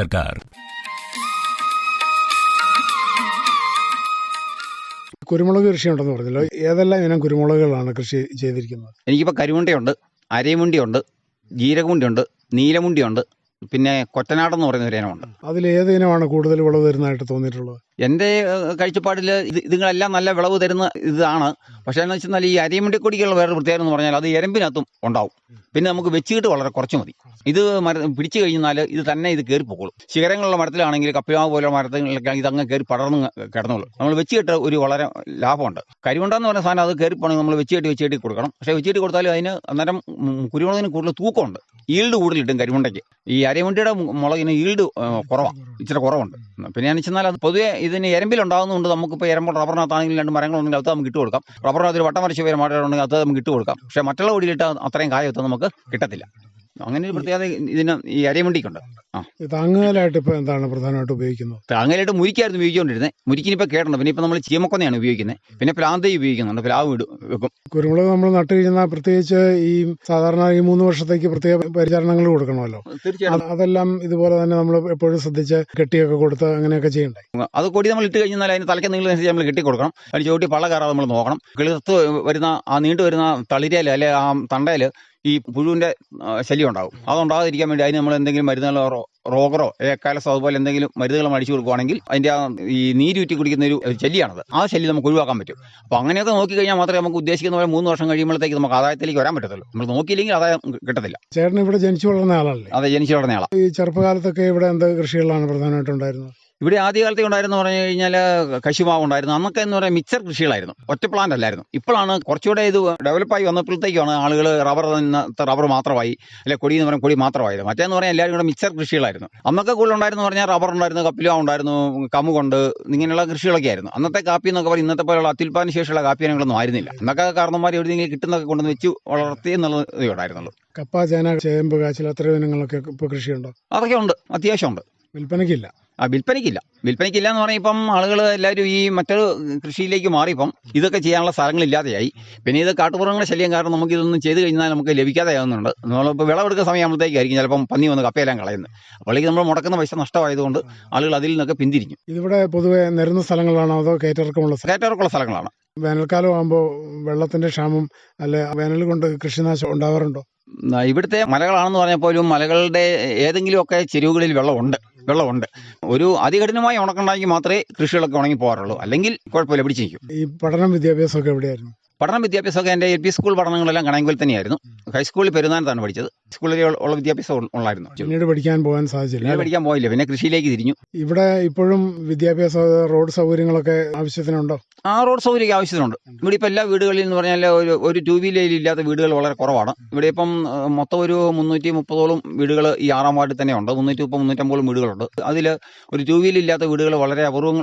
[SPEAKER 5] സർക്കാർ.
[SPEAKER 2] കുരുമുളക് കൃഷി ഉണ്ടെന്ന് പറഞ്ഞല്ലോ. ഏതെല്ലാം ഇനം കുരുമുളകുകളാണ് കൃഷി ചെയ്തിരിക്കുന്നത്?
[SPEAKER 3] എനിക്കിപ്പോൾ കരിമുണ്ടിയുണ്ട് അരയമുണ്ടിയുണ്ട് ജീരകമുണ്ടിയുണ്ട് നീലമുണ്ടിയുണ്ട് പിന്നെ കൊറ്റനാടെന്ന് പറയുന്ന ഒരു ഇനമുണ്ട്.
[SPEAKER 2] അതിൽ ഏത് ഇനമാണ് കൂടുതൽ വിളവ് വരുന്നതായിട്ട് തോന്നിയിട്ടുള്ളത്?
[SPEAKER 3] എന്റെ കാഴ്ചപ്പാടിൽ ഇത് ഇതുങ്ങളെല്ലാം നല്ല വിളവ് തരുന്ന ഇതാണ്. പക്ഷേ എന്ന് വെച്ചാൽ ഈ അരിയമുണ്ടിക്കൊടിക്കുള്ള വേറെ പ്രത്യേകത എന്ന് പറഞ്ഞാൽ അത് എരമ്പിനകത്തും ഉണ്ടാവും. പിന്നെ നമുക്ക് വെച്ചിട്ട് വളരെ കുറച്ച് മതി. ഇത് മര പിടിച്ചു കഴിഞ്ഞാൽ ഇത് തന്നെ ഇത് കയറി പോകുള്ളൂ. ശിഖരങ്ങളുള്ള മരത്തിലാണെങ്കിൽ കപ്പിമാവ് പോലുള്ള മരത്തിലൊക്കെ ഇതങ്ങ് കയറി പടർന്ന് കിടന്നുള്ളൂ നമ്മൾ വെച്ചിട്ട് ഒരു വളരെ ലാഭമുണ്ട്. കരിമുണ്ടെന്ന് പറഞ്ഞ സാധനം അത് കയറി പോകണമെങ്കിൽ നമ്മൾ വെച്ചിട്ട് വെച്ചിട്ട് കൊടുക്കണം. പക്ഷേ വെച്ചിട്ട് കൊടുത്താലും അതിന് അന്നേരം കുരുമുളകിന് കൂടുതൽ തൂക്കമുണ്ട്. ഈൽഡ് കൂടുതലിട്ടും കരിമുണ്ടയ്ക്ക്. ഈ അരയമുണ്ടിയുടെ മുളകിന് ഈൽഡ് കുറവാണ് ഇച്ചിരി കുറവുണ്ട്. പിന്നെ എന്ന് വെച്ചാൽ അത് പൊതുവെ ഇതിന് എരമ്പിലുണ്ടാകുന്നതുകൊണ്ട് നമുക്കിപ്പോൾ എരമ്പോൾ റബ്ബറിനകത്താണെങ്കിൽ രണ്ട് മരങ്ങളുണ്ടെങ്കിൽ അത് നമുക്ക് ഇട്ട് കൊടുക്കാം. റബ്ബറിനകത്ത് ഒരു വട്ടം വരച്ച് പേര് മരങ്ങളുണ്ടെങ്കിൽ അത് നമുക്ക് ഇട്ട് കൊടുക്കാം. പക്ഷേ മറ്റുള്ള ഒടിയിലിട്ട് അത്രയും കായത്ത് നമുക്ക് കിട്ടത്തില്ല. അങ്ങനെ ഒരു പ്രത്യേകത ഇതിന് ഈ അരയമുണ്ടിക്കുണ്ട് ആ.
[SPEAKER 2] താങ്ങലായിട്ട് താങ്ങുകാലായിട്ട് എന്താണ് പ്രധാനമായിട്ട് ഉപയോഗിക്കുന്നത്?
[SPEAKER 3] താങ്ങലായിട്ട് മുരിക്കായിരുന്നു ഉപയോഗിച്ചുകൊണ്ടിരുന്നത് മുരിക്കിനിപ്പോ കേട്ടുണ്ട് പിന്നെ ഇപ്പൊ നമ്മൾ ചീമക്കൊന്നയാണ് ഉപയോഗിക്കുന്നത്. പിന്നെ പ്ലാന്തയും ഉപയോഗിക്കുന്നുണ്ട്. പ്ലാവ് ഇടും വെക്കും.
[SPEAKER 2] കുരുമുളക് നമ്മൾ നട്ടു കഴിഞ്ഞാൽ പ്രത്യേകിച്ച് ഈ സാധാരണ ഈ മൂന്ന് വർഷത്തേക്ക് പ്രത്യേക പരിചരണങ്ങൾ കൊടുക്കണമല്ലോ.
[SPEAKER 3] തീർച്ചയായിട്ടും.
[SPEAKER 2] അതെല്ലാം ഇതുപോലെ തന്നെ നമ്മൾ എപ്പോഴും ശ്രദ്ധിച്ച് കെട്ടിയൊക്കെ കൊടുത്ത് അങ്ങനെയൊക്കെ ചെയ്യണ്ടേ?
[SPEAKER 3] അത് കൊടി നമ്മൾ ഇട്ട് കഴിഞ്ഞാൽ അതിന് തലയ്ക്ക് നീളനുസരിച്ച് നമ്മൾ കെട്ടി കൊടുക്കണം. അതിന് ചവിട്ടി പള്ള കയറാതെ നമ്മൾ നോക്കണം. കിളിർത്ത് വരുന്ന ആ നീണ്ടു വരുന്ന തളിരയിൽ അല്ലെ ആ തണ്ടയിൽ ഈ പുഴുവിന്റെ ശല്യം ഉണ്ടാകും അതുണ്ടാകാതിരിക്കാൻ വേണ്ടി അതിന് നമ്മൾ എന്തെങ്കിലും മരുന്നുകളോ റോഗറോ ഏക്കാലസോ അതുപോലെ എന്തെങ്കിലും മരുന്നുകൾ അടിച്ചു കൊടുക്കുകയാണെങ്കിൽ അതിന്റെ ആ ഈ നീരുറ്റി കുടിക്കുന്ന ഒരു ശല്യമാണത് ആ ശല്യം നമുക്ക് ഒഴിവാക്കാൻ പറ്റും. അപ്പോൾ അങ്ങനെയൊക്കെ നോക്കിക്കഴിഞ്ഞാൽ മാത്രമേ നമുക്ക് ഉദ്ദേശിക്കുന്ന പോലെ മൂന്ന് വർഷം കഴിയുമ്പോഴത്തേക്ക് നമുക്ക് ആദായത്തിലേക്ക് വരാൻ പറ്റത്തുള്ളൂ. നമ്മൾ നോക്കിയില്ലെങ്കിൽ ആദായം കിട്ടത്തില്ല.
[SPEAKER 2] ചേട്ടൻ ഇവിടെ ജനിച്ചു വളർന്ന ആളല്ലേ?
[SPEAKER 3] അതെ ജനിച്ചു വളർന്ന ആളാണ്
[SPEAKER 2] ഈ ചെറുപ്പകാലത്തൊക്കെ ഇവിടെ എന്ത് കൃഷികളാണ് പ്രധാനമായിട്ടും ഉണ്ടായിരുന്നത്?
[SPEAKER 3] ഇവിടെ ആദ്യകാലത്തെ ഉണ്ടായിരുന്നു പറഞ്ഞു കഴിഞ്ഞാൽ കശുമാവ് ഉണ്ടായിരുന്നു. അന്നൊക്കെ എന്ന് പറയുന്നത് മിക്സർ കൃഷികളായിരുന്നു. ഒറ്റ പ്ലാന്റ് അല്ലായിരുന്നു. ഇപ്പോഴാണ് കുറച്ചുകൂടെ ഇത് ഡെവലപ്പായി വന്നപ്പോഴത്തേക്കാണ് ആളുകൾ റബ്ബർ റബ്ബർ മാത്രമായി അല്ലെ കൊടി എന്ന് പറയുമ്പോൾ കൊടി മാത്രമായിരുന്നു മറ്റേന്ന് പറഞ്ഞാൽ എല്ലാവരും കൂടെ മിക്സർ കൃഷികളായിരുന്നു. അന്നൊക്കെ കൂടുതൽ ഉണ്ടായിരുന്നു പറഞ്ഞാൽ റബ്ബർ ഉണ്ടായിരുന്നു കപ്പില ഉണ്ടായിരുന്നു കമുകൊണ്ട് ഇങ്ങനെയുള്ള കൃഷികളൊക്കെ ആയിരുന്നു. അന്നത്തെ കാപ്പി എന്നൊക്കെ പറഞ്ഞാൽ ഇന്നത്തെ പോലുള്ള അത്യുൽപാദന ശേഷിയുള്ള കാപ്പി ഇനങ്ങളൊന്നും ആയിരുന്നില്ല. അന്നൊക്കെ കാരണന്മാർ എവിടെയെങ്കിലും കിട്ടുന്നൊക്കെ കൊണ്ടുവന്ന് വെച്ച് വളർത്തി എന്നുള്ളത് ഉണ്ടായിരുന്നുള്ളൂ.
[SPEAKER 2] കപ്പ ചേന ചേമ്പ് കാച്ചിൽ അത്രയും ഇനങ്ങളൊക്കെ ഇപ്പോൾ കൃഷിയുണ്ടോ?
[SPEAKER 3] അതൊക്കെ ഉണ്ട്. അത്യാവശ്യമുണ്ട്
[SPEAKER 2] വിൽപ്പനയ്ക്കില്ല.
[SPEAKER 3] ആ വിൽപ്പനയ്ക്കില്ല. വിൽപ്പനയ്ക്കില്ല എന്ന് പറഞ്ഞാൽ ഇപ്പം ആളുകൾ എല്ലാവരും ഈ മറ്റൊരു കൃഷിയിലേക്ക് മാറിയപ്പം ഇതൊക്കെ ചെയ്യാനുള്ള സ്ഥലങ്ങളില്ലാതെയായി. പിന്നെ ഇത് കാട്ടുപുറങ്ങളുടെ ശല്യം കാരണം നമുക്ക് ഇതൊന്നും ചെയ്ത് കഴിഞ്ഞാൽ നമുക്ക് ലഭിക്കാതെ ആവുന്നുണ്ട് നമ്മളിപ്പോൾ വിളവെടുക്കുന്ന സമയമാകുമ്പോഴത്തേക്കായിരിക്കും ചിലപ്പം പന്നി വന്ന് കപ്പയെല്ലാം കളയുന്നത്. അപ്പോഴേക്ക് നമ്മൾ മുടക്കുന്ന പൈസ നഷ്ടമായതുകൊണ്ട് ആളുകൾ അതിൽ നിന്നൊക്കെ പിന്തിരിക്കും.
[SPEAKER 2] ഇതിവിടെ പൊതുവെ നിരന്ന സ്ഥലങ്ങളാണോ അതോ കയറ്റിറക്കമുള്ള സ്ഥലം
[SPEAKER 3] കയറ്റവർക്കുള്ള സ്ഥലങ്ങളാണ്.
[SPEAKER 2] വേനൽക്കാലം ആകുമ്പോൾ വെള്ളത്തിന്റെ ക്ഷാമം അല്ലെ വേനൽ കൊണ്ട് കൃഷിനാശം ഉണ്ടാവാറുണ്ടോ?
[SPEAKER 3] ഇവിടുത്തെ മലകളാണെന്ന് പറഞ്ഞപ്പോലും മലകളുടെ ഏതെങ്കിലുമൊക്കെ ചെരുവുകളിൽ വെള്ളമുണ്ട്. വെള്ളമുണ്ട്. ഒരു അതികഠിനമായ ഉണക്കുണ്ടാക്കി മാത്രമേ കൃഷികളൊക്കെ ഉണങ്ങി പോകാറുള്ളൂ. അല്ലെങ്കിൽ കുഴപ്പമില്ല പിടിച്ചിരിക്കും.
[SPEAKER 2] ഈ പഠനം വിദ്യാഭ്യാസമൊക്കെ എവിടെയായിരുന്നു?
[SPEAKER 3] പഠന വിദ്യാഭ്യാസമൊക്കെ എന്റെ എൽ പി സ്കൂൾ പഠനങ്ങളെല്ലാം കണയങ്കിൽ തന്നെയായിരുന്നു. ഹൈസ്കൂളിൽ പെരുന്നാനത്താണ് പഠിച്ചത്. സ്കൂളിൽ ഉള്ള വിദ്യാഭ്യാസം ഉള്ളായിരുന്നു.
[SPEAKER 2] പിന്നീട് പഠിക്കാൻ പോകാൻ സാധിച്ചില്ല
[SPEAKER 3] പിന്നെ പഠിക്കാൻ പോയില്ല. പിന്നെ കൃഷിയിലേക്ക് തിരിഞ്ഞു.
[SPEAKER 2] ഇവിടെ ഇപ്പോഴും വിദ്യാഭ്യാസ റോഡ് സൗകര്യങ്ങളൊക്കെ ആവശ്യത്തിനുണ്ടോ?
[SPEAKER 3] ആ റോഡ് സൗകര്യം ആവശ്യത്തിനുണ്ട്. ഇവിടെ ഇപ്പം എല്ലാ വീടുകളിൽ എന്ന് പറഞ്ഞാൽ ഒരു ഒരു ടൂ വീലർ ഇല്ലാത്ത വീടുകൾ വളരെ കുറവാണ്. ഇവിടെ ഇപ്പം മൊത്തം ഒരു മുന്നൂറ്റി മുപ്പതോളം വീടുകൾ ഈ ആറാം വാർഡിൽ തന്നെ ഉണ്ട് മുന്നൂറ്റി മുപ്പത് മുന്നൂറ്റമ്പതോളം വീടുകളുണ്ട്. അതിൽ ഒരു ടൂ വീലില്ലാത്ത വീടുകൾ വളരെ അപൂർവം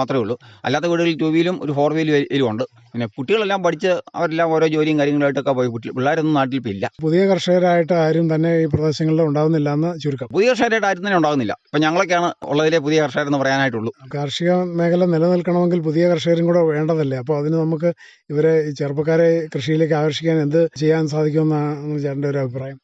[SPEAKER 3] മാത്രമേ ഉള്ളൂ. അല്ലാത്ത വീടുകളിൽ ടൂ വീലും ഒരു ഫോർ വീലും ഉണ്ട് പിന്നെ കുട്ടികളെല്ലാം പഠിച്ച് അവരെല്ലാം ഓരോ ജോലിയും കാര്യങ്ങളായിട്ടൊക്കെ പോയി. കുട്ടി പിള്ളേരൊന്നും നാട്ടിൽ ഇപ്പം ഇല്ല
[SPEAKER 2] പുതിയ കർഷകരായിട്ട് ആരും തന്നെ ഈ പ്രദേശങ്ങളിൽ ഉണ്ടാവുന്നില്ല എന്ന് ചുരുക്കം.
[SPEAKER 3] പുതിയ കർഷകരായിട്ട് ആരും തന്നെ ഉണ്ടാകുന്നില്ല ഇപ്പം ഞങ്ങളൊക്കെയാണ് ഉള്ളതിലെ പുതിയ കർഷകരെന്ന് പറയാനായിട്ടുള്ളൂ.
[SPEAKER 2] കാർഷിക മേഖല നിലനിൽക്കണമെങ്കിൽ പുതിയ കർഷകരും കൂടെ വേണ്ടതല്ലേ? അപ്പോൾ അതിന് നമുക്ക് ഇവരെ ചെറുപ്പക്കാരെ കൃഷിയിലേക്ക് ആകർഷിക്കാൻ എന്ത് ചെയ്യാൻ സാധിക്കുമെന്നാണ് ചേട്ടന്റെ ഒരു അഭിപ്രായം.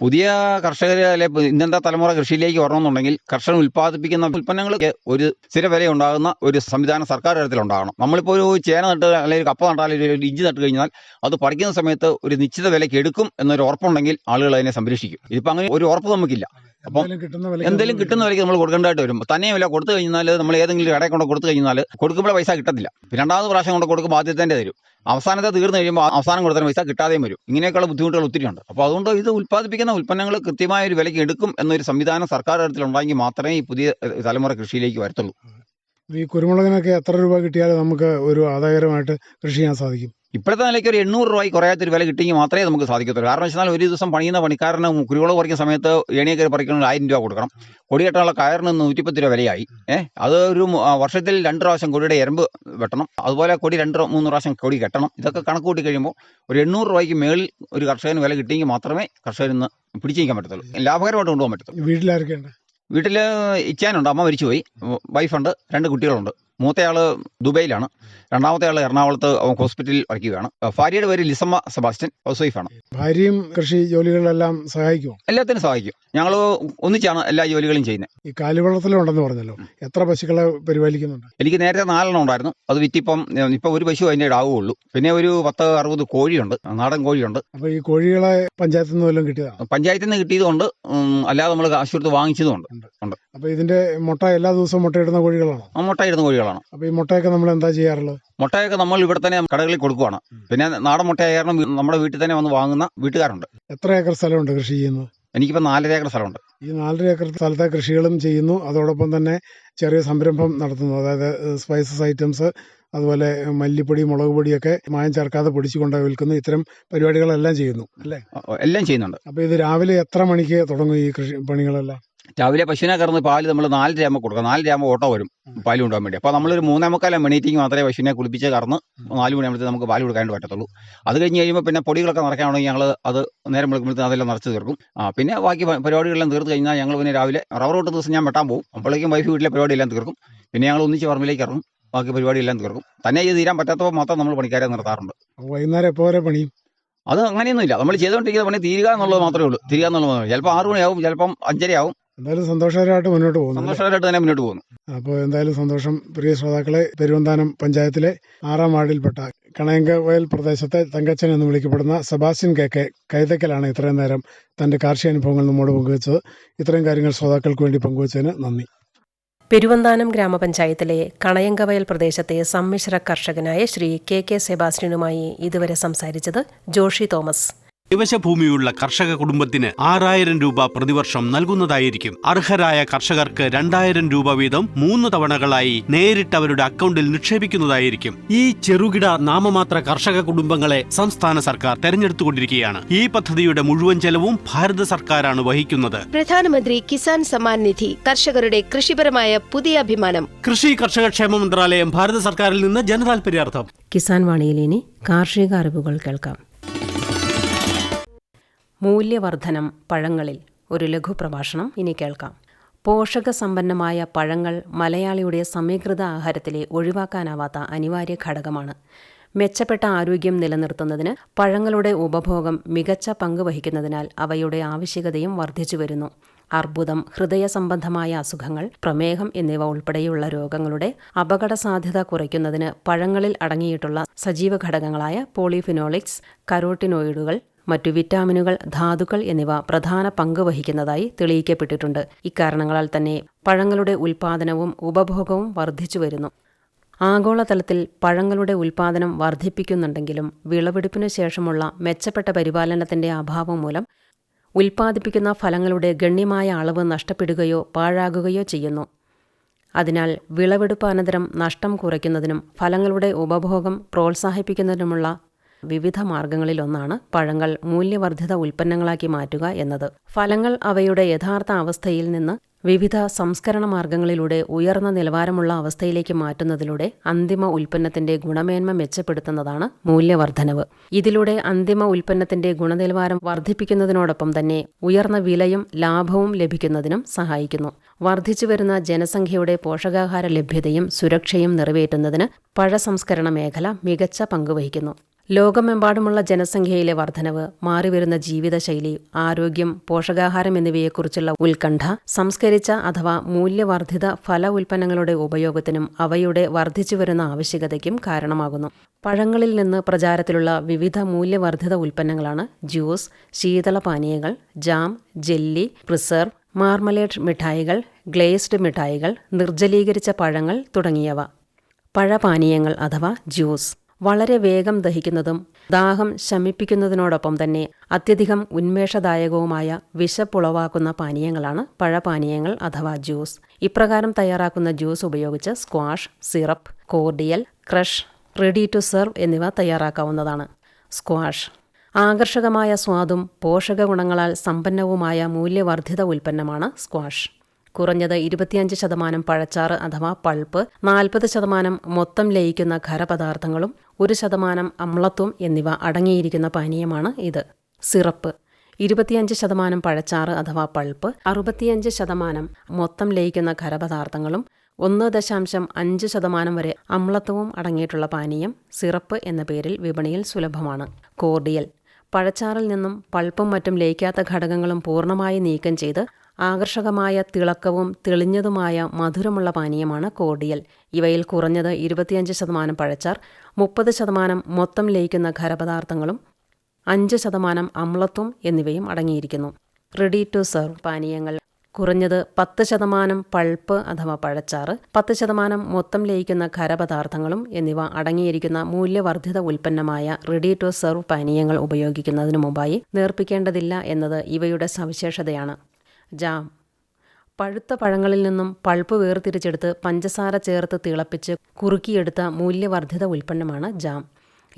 [SPEAKER 3] പുതിയ കർഷകർ അല്ലെ ഇന്നത്തെ തലമുറ കൃഷിയിലേക്ക് വരണമെന്നുണ്ടെങ്കിൽ കർഷകർ ഉൽപ്പാദിപ്പിക്കുന്ന ഉൽപ്പന്നങ്ങൾക്ക് ഒരു സ്ഥിര വില ഉണ്ടാകുന്ന ഒരു സംവിധാനം സർക്കാർ തലത്തിൽ ഉണ്ടാകണം. നമ്മളിപ്പോൾ ഒരു ചേന നട്ട് അല്ലെങ്കിൽ കപ്പ നട്ടാൽ ഒരു ഇഞ്ചി നട്ട് കഴിഞ്ഞാൽ അത് പഠിക്കുന്ന സമയത്ത് ഒരു നിശ്ചിത വിലയ്ക്ക് എടുക്കും എന്നൊരു ഉറപ്പുണ്ടെങ്കിൽ ആളുകൾ അതിനെ സംരക്ഷിക്കും. ഇതിപ്പോൾ അങ്ങനെ ഒരു ഉറപ്പ് നമുക്കില്ല. അപ്പം
[SPEAKER 2] എന്തെങ്കിലും കിട്ടുന്ന വിലയ്ക്ക്
[SPEAKER 3] നമ്മൾ കൊടുക്കേണ്ടതായിട്ട് വരും. വില കൊടുത്തു കഴിഞ്ഞാൽ നമ്മൾ ഏതെങ്കിലും കടയിൽ കൊണ്ട് കൊടുത്തു കഴിഞ്ഞാൽ കൊടുക്കുമ്പോൾ പൈസ കിട്ടത്തില്ല. രണ്ടാമത് പ്രാവശ്യം കൊണ്ട് കൊടുക്കുമ്പോൾ ആദ്യത്തെ തരും അവസാനത്തെ തീർന്നു കഴിയുമ്പോൾ അവസാനം കൊടുത്തതിന് പൈസ കിട്ടാതെയും വരും. ഇങ്ങനെയൊക്കെയുള്ള ബുദ്ധിമുട്ടുകൾ ഒത്തിരി ഉണ്ട്. അപ്പോൾ അതുകൊണ്ട് ഇത് ഉൽപ്പാദിപ്പിക്കുന്ന ഉൽപ്പന്നങ്ങൾ കൃത്യമായ ഒരു വിലയ്ക്ക് എടുക്കും എന്നൊരു സംവിധാനം സർക്കാർ തലത്തിൽ ഉണ്ടെങ്കിൽ മാത്രമേ ഈ പുതിയ തലമുറ കൃഷിയിലേക്ക് വരത്തുള്ളൂ.
[SPEAKER 2] ഈ കുരുമുളകിനൊക്കെ എത്ര രൂപ കിട്ടിയാലും നമുക്ക് ഒരു ആദായകരമായിട്ട് കൃഷി ചെയ്യാൻ സാധിക്കും.
[SPEAKER 3] ഇപ്പോഴത്തെ നിലയ്ക്ക് ഒരു എണ്ണൂറ് രൂപയ്ക്ക് കുറയാത്തൊരു വില കിട്ടിയെങ്കിൽ മാത്രമേ നമുക്ക് സാധിക്കത്തുള്ളൂ. കാരണം വെച്ചാൽ ഒരു ദിവസം പണിയുന്ന പണിക്കാരന് കുരുവിളവ് പറിക്കുന്ന സമയത്ത് ഏണിയെ കയറി പറിക്കണമെങ്കിൽ ആയിരം രൂപ കൊടുക്കണം. കൊടി കെട്ടാനുള്ള കയറിന് നൂറ്റിപ്പത്ത് രൂപ വിലയായി. ഏഹ് അത് ഒരു വർഷത്തിൽ രണ്ട് പ്രാവശ്യം കൊടിയുടെ എരമ്പ് വെട്ടണം. അതുപോലെ കൊടി രണ്ട് മൂന്ന് പ്രാവശ്യം കൊടി കെട്ടണം. ഇതൊക്കെ കണക്ക് കൂട്ടി കഴിയുമ്പോൾ ഒരു എണ്ണൂറ് രൂപയ്ക്ക് മേളിൽ ഒരു കർഷകന് വില കിട്ടിയെങ്കിൽ മാത്രമേ കർഷകന് പിടിച്ചു നിൽക്കാൻ പറ്റത്തുള്ളൂ. ലാഭകരമായിട്ട് കൊണ്ടുപോകാൻ പറ്റത്തുള്ളൂ.
[SPEAKER 2] വീട്ടിലാരൊക്കെയുണ്ട്?
[SPEAKER 3] വീട്ടിൽ ഇച്ചാനുണ്ട് അമ്മ മരിച്ചുപോയി. വൈഫുണ്ട് രണ്ട് കുട്ടികളുണ്ട്. മൂത്തയാൾ ദുബൈയിലാണ്. രണ്ടാമത്തെ ആൾ എറണാകുളത്ത് ഹോസ്പിറ്റലിൽ വയ്ക്കുകയാണ് ഭാര്യയുടെ പേര് ലിസമ്മ സെബാസ്റ്റ്യൻ ഹൗസ് വൈഫാണ്.
[SPEAKER 2] ഭാര്യയും കൃഷി ജോലികളെല്ലാം സഹായിക്കുമോ?
[SPEAKER 3] എല്ലാത്തിനും സഹായിക്കും. ഞങ്ങൾ ഒന്നിച്ചാണ് എല്ലാ ജോലികളും ചെയ്യുന്നത്
[SPEAKER 2] ഈ കാലിവളത്തിലും ഉണ്ടെന്ന് പറഞ്ഞല്ലോ. എത്ര പശുക്കളെ പരിപാലിക്കുന്നുണ്ട്?
[SPEAKER 3] എനിക്ക് നേരത്തെ നാലെണ്ണം ഉണ്ടായിരുന്നു. അത് വിറ്റിപ്പം ഇപ്പൊ ഒരു പശു അതിന്റെ ഇടാവുള്ളൂ. പിന്നെ ഒരു പത്ത് അറുപത് കോഴിയുണ്ട്. നാടൻ കോഴിയുണ്ട്.
[SPEAKER 2] അപ്പൊ ഈ കോഴികളെ പഞ്ചായത്തിൽ നിന്ന് വല്ലതും കിട്ടിയതാണ്
[SPEAKER 3] പഞ്ചായത്തിൽ നിന്ന് കിട്ടിയതുകൊണ്ട് അല്ലാതെ നമ്മൾ കാശ് കൊടുത്ത് വാങ്ങിച്ചതുകൊണ്ട് ഉണ്ട്.
[SPEAKER 2] അപ്പൊ ഇതിന്റെ മുട്ട എല്ലാ ദിവസവും മുട്ടയിടുന്ന കോഴികളാണോ?
[SPEAKER 3] ആ മുട്ട ഇടുന്ന കോഴികളാണ്
[SPEAKER 2] അപ്പൊ ഈ മുട്ടയൊക്കെ നമ്മൾ എന്താ ചെയ്യാറുള്ളത്
[SPEAKER 3] മുട്ടയൊക്കെ നമ്മൾ ഇവിടെ തന്നെ കടകളിൽ കൊടുക്കുവാണ്. പിന്നെ നാടൻ മുട്ടയായ കാരണം നമ്മുടെ വീട്ടിൽ തന്നെ വന്ന് വാങ്ങുന്ന വീട്ടുകാരുണ്ട്.
[SPEAKER 2] എത്ര ഏക്കർ സ്ഥലമുണ്ട് കൃഷി ചെയ്യുന്നത്?
[SPEAKER 3] എനിക്കിപ്പോൾ നാലര ഏക്കർ സ്ഥലമുണ്ട്.
[SPEAKER 2] ഈ നാലര ഏക്കർ സ്ഥലത്തെ കൃഷികളും ചെയ്യുന്നു. അതോടൊപ്പം തന്നെ ചെറിയ സംരംഭം നടത്തുന്നു. അതായത് സ്പൈസസ് ഐറ്റംസ് അതുപോലെ മല്ലിപ്പൊടി മുളക് പൊടിയൊക്കെ മായം ചേർക്കാതെ പൊടിച്ചു കൊണ്ടുപോയി വിൽക്കുന്നു ഇത്തരം പരിപാടികളെല്ലാം ചെയ്യുന്നു. അല്ലേ?
[SPEAKER 3] എല്ലാം ചെയ്യുന്നുണ്ട്.
[SPEAKER 2] അപ്പൊ ഇത് രാവിലെ എത്ര മണിക്ക് തുടങ്ങും ഈ കൃഷി പണികളെല്ലാം?
[SPEAKER 3] രാവിലെ പശുവിനെ കറന്ന് പാൽ നമ്മൾ നാല് രാമ കൊടുക്കാം. നാല് രാമ ഓട്ടോ വരും. പാൽ കൊണ്ടുപോകാൻ വേണ്ടി. അപ്പോൾ നമ്മളൊരു മൂന്നേ മുക്കാലം മണിയേറ്റിങ് മാത്രമേ പശുവിനെ കുളിപ്പിച്ച് കറന്ന് നാല് മണിയാകുമ്പോഴത്തേക്ക് നമുക്ക് പാൽ കൊടുക്കാനായിട്ട് പറ്റത്തുള്ളൂ. അത് കഴിഞ്ഞ് കഴിയുമ്പോൾ പിന്നെ പൊടികളൊക്കെ നിറയ്ക്കുകയാണെങ്കിൽ ഞങ്ങൾ അത് നേരം വിളിക്കുമ്പോഴത്തേക്ക് അതെല്ലാം നിറച്ച് തീർക്കും. ആ പിന്നെ ബാക്കി പരിപാടികളെല്ലാം തീർത്ത് കഴിഞ്ഞാൽ ഞങ്ങൾ പിന്നെ രാവിലെ റബ്ബർ തൊട്ട് ദിവസം ഞാൻ വെട്ടാൻ പോകും അപ്പോഴേക്കും വൈഫ് വീട്ടിലെ പരിപാടി എല്ലാം തീർക്കും. പിന്നെ ഞങ്ങൾ ഒന്നിച്ച് പറമ്പിലേക്ക് ഇറങ്ങും. ബാക്കി പരിപാടി എല്ലാം തീർക്കും. തന്നെ ഇത് തീരാൻ പറ്റാത്തപ്പോൾ മാത്രം നമ്മൾ പണിക്കാരെ നിർത്താറുണ്ട്.
[SPEAKER 2] വൈകുന്നേരം എപ്പോൾ വരെ പണിയും
[SPEAKER 3] അത് അങ്ങനെയൊന്നുമില്ല. നമ്മൾ ചെയ്തുകൊണ്ടിരിക്കുന്ന പണി തീരുക എന്നുള്ളത് മാത്രമേ ഉള്ളൂ. തീരുക എന്നുള്ളത് ചിലപ്പോൾ ആറ് മണിയാവും ചിലപ്പം അഞ്ചരയാവും.
[SPEAKER 2] എന്തായാലും സന്തോഷകരമായിട്ട് മുന്നോട്ട് പോകുന്നു?
[SPEAKER 3] സന്തോഷകരമായിട്ട് തന്നെ മുന്നോട്ട് പോകുന്നു.
[SPEAKER 2] അപ്പോൾ എന്തായാലും സന്തോഷം. പ്രിയ ശ്രോതാക്കളെ പെരുവന്താനം പഞ്ചായത്തിലെ ആറാം വാർഡിൽപ്പെട്ട കണയങ്ക വയൽ പ്രദേശത്തെ തങ്കച്ചൻ എന്ന് വിളിക്കപ്പെടുന്ന സെബാസ്റ്റ്യൻ കെ കെ കൈതക്കലാണ് ഇത്രയും നേരം തന്റെ കാർഷിക അനുഭവങ്ങൾ നമ്മോട് പങ്കുവച്ചത്. ഇത്രയും കാര്യങ്ങൾ ശ്രോതാക്കൾക്ക് വേണ്ടി പങ്കുവച്ചതിന് നന്ദി.
[SPEAKER 1] പെരുവന്താനം ഗ്രാമപഞ്ചായത്തിലെ കണയങ്കവയൽ പ്രദേശത്തെ സമ്മിശ്ര കർഷകനായ ശ്രീ കെ കെ സെബാസ്റ്റ്യനുമായി ഇതുവരെ സംസാരിച്ചത് ജോഷി തോമസ്.
[SPEAKER 6] കൈവശഭൂമിയുള്ള കർഷക കുടുംബത്തിന് ആറായിരം രൂപ പ്രതിവർഷം നൽകുന്നതായിരിക്കും. അർഹരായ കർഷകർക്ക് രണ്ടായിരം രൂപ വീതം മൂന്ന് തവണകളായി നേരിട്ട് അവരുടെ അക്കൗണ്ടിൽ നിക്ഷേപിക്കുന്നതായിരിക്കും. ഈ ചെറുകിട നാമമാത്ര കർഷക കുടുംബങ്ങളെ സംസ്ഥാന സർക്കാർ തെരഞ്ഞെടുത്തുകൊണ്ടിരിക്കുകയാണ്. ഈ പദ്ധതിയുടെ മുഴുവൻ ചെലവും ഭാരത സർക്കാരാണ് വഹിക്കുന്നത്.
[SPEAKER 7] പ്രധാനമന്ത്രി കിസാൻ സമ്മാൻ നിധി കർഷകരുടെ കൃഷിപരമായ പുതിയ അഭിമാനം.
[SPEAKER 6] കൃഷി കർഷക ക്ഷേമ മന്ത്രാലയം ഭാരത സർക്കാരിൽ നിന്ന് ജനതാൽപര്യാർത്ഥം.
[SPEAKER 1] കിസാൻ വാണിയിൽ ഇനി കാർഷിക അറിവുകൾ കേൾക്കാം. മൂല്യവർധനം പഴങ്ങളിൽ. ഒരു ലഘുപ്രഭാഷണം ഇനി കേൾക്കാം. പോഷകസമ്പന്നമായ പഴങ്ങൾ മലയാളിയുടെ സമീകൃത ആഹാരത്തിലെ ഒഴിവാക്കാനാവാത്ത അനിവാര്യ ഘടകമാണ്. മെച്ചപ്പെട്ട ആരോഗ്യം നിലനിർത്തുന്നതിന് പഴങ്ങളുടെ ഉപഭോഗം മികച്ച പങ്ക് വഹിക്കുന്നതിനാൽ അവയുടെ ആവശ്യകതയും വർദ്ധിച്ചു വരുന്നു. അർബുദം ഹൃദയ സംബന്ധമായ അസുഖങ്ങൾ പ്രമേഹം എന്നിവ ഉൾപ്പെടെയുള്ള രോഗങ്ങളുടെ അപകട സാധ്യത കുറയ്ക്കുന്നതിന് പഴങ്ങളിൽ അടങ്ങിയിട്ടുള്ള സജീവ ഘടകങ്ങളായ പോളിഫിനോളിക്സ് കരോട്ടിനോയിഡുകൾ മറ്റു വിറ്റാമിനുകൾ ധാതുക്കൾ എന്നിവ പ്രധാന പങ്ക് വഹിക്കുന്നതായി തെളിയിക്കപ്പെട്ടിട്ടുണ്ട്. ഇക്കാരണങ്ങളാൽ തന്നെ പഴങ്ങളുടെ ഉൽപാദനവും ഉപഭോഗവും വർദ്ധിച്ചു വരുന്നു. ആഗോളതലത്തിൽ പഴങ്ങളുടെ ഉൽപാദനം വർദ്ധിപ്പിക്കുന്നുണ്ടെങ്കിലും വിളവെടുപ്പിനു ശേഷമുള്ള മെച്ചപ്പെട്ട പരിപാലനത്തിന്റെ അഭാവം മൂലം ഉൽപ്പാദിപ്പിക്കുന്ന ഫലങ്ങളുടെ ഗണ്യമായ അളവ് നഷ്ടപ്പെടുകയോ പാഴാകുകയോ ചെയ്യുന്നു. അതിനാൽ വിളവെടുപ്പ് അനന്തരം നഷ്ടം കുറയ്ക്കുന്നതിനും ഫലങ്ങളുടെ ഉപഭോഗം പ്രോത്സാഹിപ്പിക്കുന്നതിനുമുള്ള വിവിധ മാർഗങ്ങളിലൊന്നാണ് പഴങ്ങൾ മൂല്യവർദ്ധിത ഉൽപ്പന്നങ്ങളാക്കി മാറ്റുക എന്നത്. ഫലങ്ങൾ അവയുടെ യഥാർത്ഥ അവസ്ഥയിൽ നിന്ന് വിവിധ സംസ്കരണ മാർഗങ്ങളിലൂടെ ഉയർന്ന നിലവാരമുള്ള അവസ്ഥയിലേക്ക് മാറ്റുന്നതിലൂടെ അന്തിമ ഉൽപ്പന്നത്തിന്റെ ഗുണമേന്മ മെച്ചപ്പെടുത്തുന്നതാണ് മൂല്യവർദ്ധനവ്. ഇതിലൂടെ അന്തിമ ഉൽപ്പന്നത്തിന്റെ ഗുണനിലവാരം വർദ്ധിപ്പിക്കുന്നതിനോടൊപ്പം തന്നെ ഉയർന്ന വിലയും ലാഭവും ലഭിക്കുന്നതിനും സഹായിക്കുന്നു. വർദ്ധിച്ചുവരുന്ന ജനസംഖ്യയുടെ പോഷകാഹാര ലഭ്യതയും സുരക്ഷയും നിറവേറ്റുന്നതിന് പഴസംസ്കരണ മേഖല മികച്ച പങ്കുവഹിക്കുന്നു ലോകമെമ്പാടുമുള്ള ജനസംഖ്യയിലെ വർധനവ് മാറിവരുന്ന ജീവിതശൈലി ആരോഗ്യം പോഷകാഹാരം എന്നിവയെക്കുറിച്ചുള്ള ഉത്കണ്ഠ സംസ്കരിച്ച അഥവാ മൂല്യവർദ്ധിത ഫല ഉൽപ്പന്നങ്ങളുടെ ഉപയോഗത്തിനും അവയുടെ വർദ്ധിച്ചുവരുന്ന ആവശ്യകതയ്ക്കും കാരണമാകുന്നു. പഴങ്ങളിൽ നിന്ന് പ്രചാരത്തിലുള്ള വിവിധ മൂല്യവർദ്ധിത ഉൽപ്പന്നങ്ങളാണ് ജ്യൂസ് ശീതളപാനീയങ്ങൾ ജാം ജെല്ലി പ്രിസർവ് മാർമലേഡ് മിഠായികൾ ഗ്ലേസ്ഡ് മിഠായികൾ നിർജലീകരിച്ച പഴങ്ങൾ തുടങ്ങിയവ. പഴപാനീയങ്ങൾ അഥവാ ജ്യൂസ്. വളരെ വേഗം ദഹിക്കുന്നതും ദാഹം ശമിപ്പിക്കുന്നതിനോടൊപ്പം തന്നെ അത്യധികം ഉന്മേഷദായകവുമായ വിശപ്പുളവാക്കുന്ന പാനീയങ്ങളാണ് പഴപാനീയങ്ങൾ അഥവാ ജ്യൂസ്. ഇപ്രകാരം തയ്യാറാക്കുന്ന ജ്യൂസ് ഉപയോഗിച്ച് squash syrup cordial crush ready to serve എന്നിവ തയ്യാറാക്കാവുന്നതാണ്. സ്ക്വാഷ്. ആകർഷകമായ സ്വാദും പോഷക ഗുണങ്ങളാൽ സമ്പന്നവുമായ മൂല്യവർദ്ധിത ഉൽപ്പന്നമാണ് സ്ക്വാഷ്. കുറഞ്ഞത് ഇരുപത്തിയഞ്ച് ശതമാനം പഴച്ചാറ് അഥവാ പൾപ്പ് നാൽപ്പത് ശതമാനം മൊത്തം ലയിക്കുന്ന ഖരപദാർത്ഥങ്ങളും ഒരു ശതമാനം അമ്ലത്വം എന്നിവ അടങ്ങിയിരിക്കുന്ന പാനീയമാണ് ഇത്. സിറപ്പ് ഇരുപത്തിയഞ്ച് ശതമാനം പഴച്ചാറ് അഥവാ പൾപ്പ് അറുപത്തിയഞ്ച് ശതമാനം മൊത്തം ലയിക്കുന്ന ഖരപദാർത്ഥങ്ങളും ഒന്ന് ദശാംശം അഞ്ച് ശതമാനം വരെ അമ്ലത്വവും അടങ്ങിയിട്ടുള്ള പാനീയം സിറപ്പ് എന്ന പേരിൽ വിപണിയിൽ സുലഭമാണ്. കോർഡിയൽ പഴച്ചാറിൽ നിന്നും പൾപ്പും മറ്റും ലയിക്കാത്ത ഘടകങ്ങളും പൂർണമായി നീക്കം ചെയ്ത് ആകർഷകമായ തിളക്കവും തെളിഞ്ഞതുമായ മധുരമുള്ള പാനീയമാണ് കോടിയൽ. ഇവയിൽ കുറഞ്ഞത് ഇരുപത്തിയഞ്ച് ശതമാനം പഴച്ചാർ മുപ്പത് ശതമാനം മൊത്തം ലയിക്കുന്ന ഖരപദാർത്ഥങ്ങളും അഞ്ച് ശതമാനം അമ്ലത്വം എന്നിവയും അടങ്ങിയിരിക്കുന്നു. റെഡി ടു സെർവ് പാനീയങ്ങൾ. കുറഞ്ഞത് പത്ത് ശതമാനം പൾപ്പ് അഥവാ പഴച്ചാറ് പത്ത് ശതമാനം മൊത്തം ലയിക്കുന്ന ഖരപദാർത്ഥങ്ങളും എന്നിവ അടങ്ങിയിരിക്കുന്ന മൂല്യവർദ്ധിത ഉൽപ്പന്നമായ റെഡി ടു സെർവ് പാനീയങ്ങൾ ഉപയോഗിക്കുന്നതിന് മുമ്പായി നേർപ്പിക്കേണ്ടതില്ല എന്നത് ഇവയുടെ സവിശേഷതയാണ്. ജാം. പഴുത്ത പഴങ്ങളിൽ നിന്നും പൾപ്പ് വേർതിരിച്ചെടുത്ത് പഞ്ചസാര ചേർത്ത് തിളപ്പിച്ച് കുറുക്കിയെടുത്ത മൂല്യവർദ്ധിത ഉൽപ്പന്നമാണ് ജാം.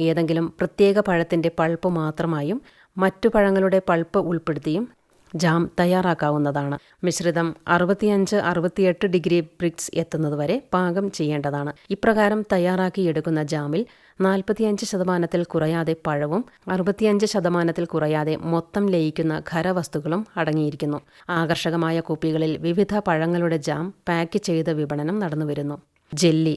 [SPEAKER 1] ഏതെങ്കിലും പ്രത്യേക പഴത്തിന്റെ പൾപ്പ് മാത്രമായും മറ്റു പഴങ്ങളുടെ പൾപ്പ് ഉൾപ്പെടുത്തിയും ജാം തയ്യാറാക്കാവുന്നതാണ്. മിശ്രിതം അറുപത്തിയഞ്ച് അറുപത്തിയെട്ട് ഡിഗ്രി ബ്രിക്സ് എത്തുന്നതുവരെ പാകം ചെയ്യേണ്ടതാണ്. ഇപ്രകാരം തയ്യാറാക്കിയെടുക്കുന്ന ജാമിൽ നാൽപ്പത്തിയഞ്ച് ശതമാനത്തിൽ കുറയാതെ പഴവും അറുപത്തിയഞ്ച് ശതമാനത്തിൽ കുറയാതെ മൊത്തം ലയിക്കുന്ന ഖരവസ്തുക്കളും അടങ്ങിയിരിക്കുന്നു. ആകർഷകമായ കുപ്പികളിൽ വിവിധ പഴങ്ങളുടെ ജാം പാക്ക് ചെയ്ത് വിപണനം നടന്നുവരുന്നു. ജെല്ലി.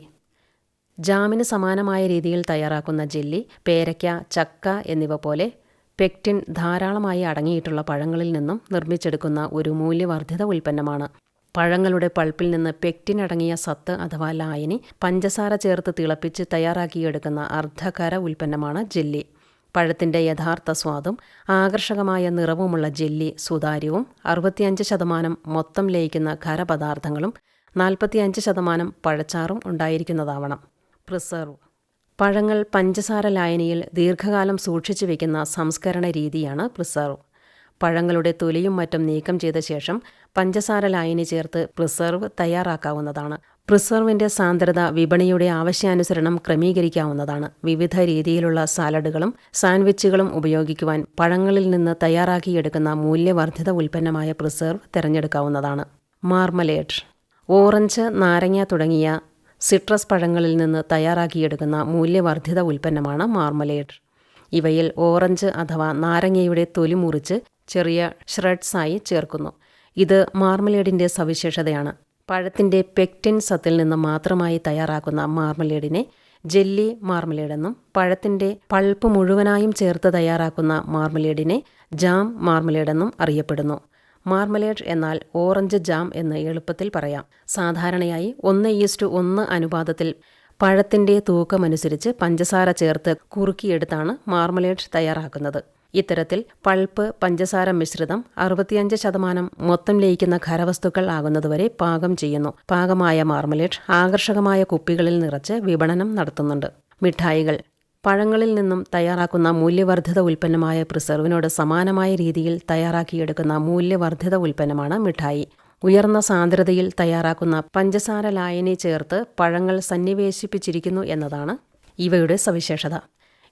[SPEAKER 1] ജാമിന് സമാനമായ രീതിയിൽ തയ്യാറാക്കുന്ന ജെല്ലി പേരയ്ക്ക ചക്ക എന്നിവ പോലെ പെക്റ്റിൻ ധാരാളമായി അടങ്ങിയിട്ടുള്ള പഴങ്ങളിൽ നിന്നും നിർമ്മിച്ചെടുക്കുന്ന ഒരു മൂല്യവർദ്ധിത ഉൽപ്പന്നമാണ്. പഴങ്ങളുടെ പൾപ്പിൽ നിന്ന് പെക്റ്റിൻ അടങ്ങിയ സത്ത് അഥവാ ലായനി പഞ്ചസാര ചേർത്ത് തിളപ്പിച്ച് തയ്യാറാക്കിയെടുക്കുന്ന അർദ്ധകര ഉൽപ്പന്നമാണ് ജെല്ലി. പഴത്തിന്റെ യഥാർത്ഥ സ്വാദും ആകർഷകമായ നിറവുമുള്ള ജെല്ലി സുതാര്യവും അറുപത്തിയഞ്ച് ശതമാനം മൊത്തം ലയിക്കുന്ന ഖരപദാർത്ഥങ്ങളും നാൽപ്പത്തിയഞ്ച് ശതമാനം പഴച്ചാറും ഉണ്ടായിരിക്കുന്നതാവണം. പ്രിസർവ്. പഴങ്ങൾ പഞ്ചസാര ലായനിയിൽ ദീർഘകാലം സൂക്ഷിച്ചു വയ്ക്കുന്ന സംസ്കരണ രീതിയാണ് പ്രിസർവ്. പഴങ്ങളുടെ തൊലിയും മറ്റും നീക്കം ചെയ്ത ശേഷം പഞ്ചസാര ലായനി ചേർത്ത് പ്രിസർവ് തയ്യാറാക്കാവുന്നതാണ്. പ്രിസർവിന്റെ സാന്ദ്രത വിപണിയുടെ ആവശ്യാനുസരണം ക്രമീകരിക്കാവുന്നതാണ്. വിവിധ രീതിയിലുള്ള സാലഡുകളും സാൻഡ്വിച്ചുകളും ഉപയോഗിക്കുവാൻ പഴങ്ങളിൽ നിന്ന് തയ്യാറാക്കിയെടുക്കുന്ന മൂല്യവർദ്ധിത ഉൽപ്പന്നമായ പ്രിസർവ് തിരഞ്ഞെടുക്കാവുന്നതാണ്. മാർമലേഡ് ഓറഞ്ച് നാരങ്ങ തുടങ്ങിയ സിട്രസ് പഴങ്ങളിൽ നിന്ന് തയ്യാറാക്കിയെടുക്കുന്ന മൂല്യവർദ്ധിത ഉൽപ്പന്നമാണ് മാർമലേഡ് ഇവയിൽ ഓറഞ്ച് അഥവാ നാരങ്ങയുടെ തൊലി മുറിച്ച് ചെറിയ ഷ്രെഡ്സായി ചേർക്കുന്നു. ഇത് മാർമലേഡിന്റെ സവിശേഷതയാണ്. പഴത്തിന്റെ പെക്റ്റിൻ സത്തിൽ നിന്ന് മാത്രമായി തയ്യാറാക്കുന്ന മാർമലേഡിനെ ജെല്ലി മാർമലേഡെന്നും പഴത്തിന്റെ പൾപ്പ് മുഴുവനായും ചേർത്ത് തയ്യാറാക്കുന്ന മാർമലേഡിനെ ജാം മാർമലേഡെന്നും അറിയപ്പെടുന്നു. മാർമലേഡ് എന്നാൽ ഓറഞ്ച് ജാം എന്ന് എളുപ്പത്തിൽ പറയാം. സാധാരണയായി ഒന്ന് ഈസ്റ്റ് ഒന്ന് അനുപാതത്തിൽ പഴത്തിന്റെ തൂക്കമനുസരിച്ച് പഞ്ചസാര ചേർത്ത് കുറുക്കിയെടുത്താണ് മാർമലേഡ് തയ്യാറാക്കുന്നത്. ഇത്തരത്തിൽ പൾപ്പ് പഞ്ചസാര മിശ്രിതം അറുപത്തിയഞ്ച് ശതമാനം മൊത്തം ലയിക്കുന്ന ഖരവസ്തുക്കൾ ആകുന്നതുവരെ പാകം ചെയ്യുന്നു. പാകമായ മാർമലേഡ് ആകർഷകമായ കുപ്പികളിൽ നിറച്ച് വിപണനം നടത്തുന്നുണ്ട്. മിഠായികൾ പഴങ്ങളിൽ നിന്നും തയ്യാറാക്കുന്ന മൂല്യവർദ്ധിത ഉൽപ്പന്നമായ പ്രിസർവിനോട് സമാനമായ രീതിയിൽ തയ്യാറാക്കിയെടുക്കുന്ന മൂല്യവർദ്ധിത ഉൽപ്പന്നമാണ് മിഠായി. ഉയർന്ന സാന്ദ്രതയിൽ തയ്യാറാക്കുന്ന പഞ്ചസാര ലായനി ചേർത്ത് പഴങ്ങൾ സന്നിവേശിപ്പിച്ചിരിക്കുന്നു എന്നതാണ് ഇവയുടെ സവിശേഷത.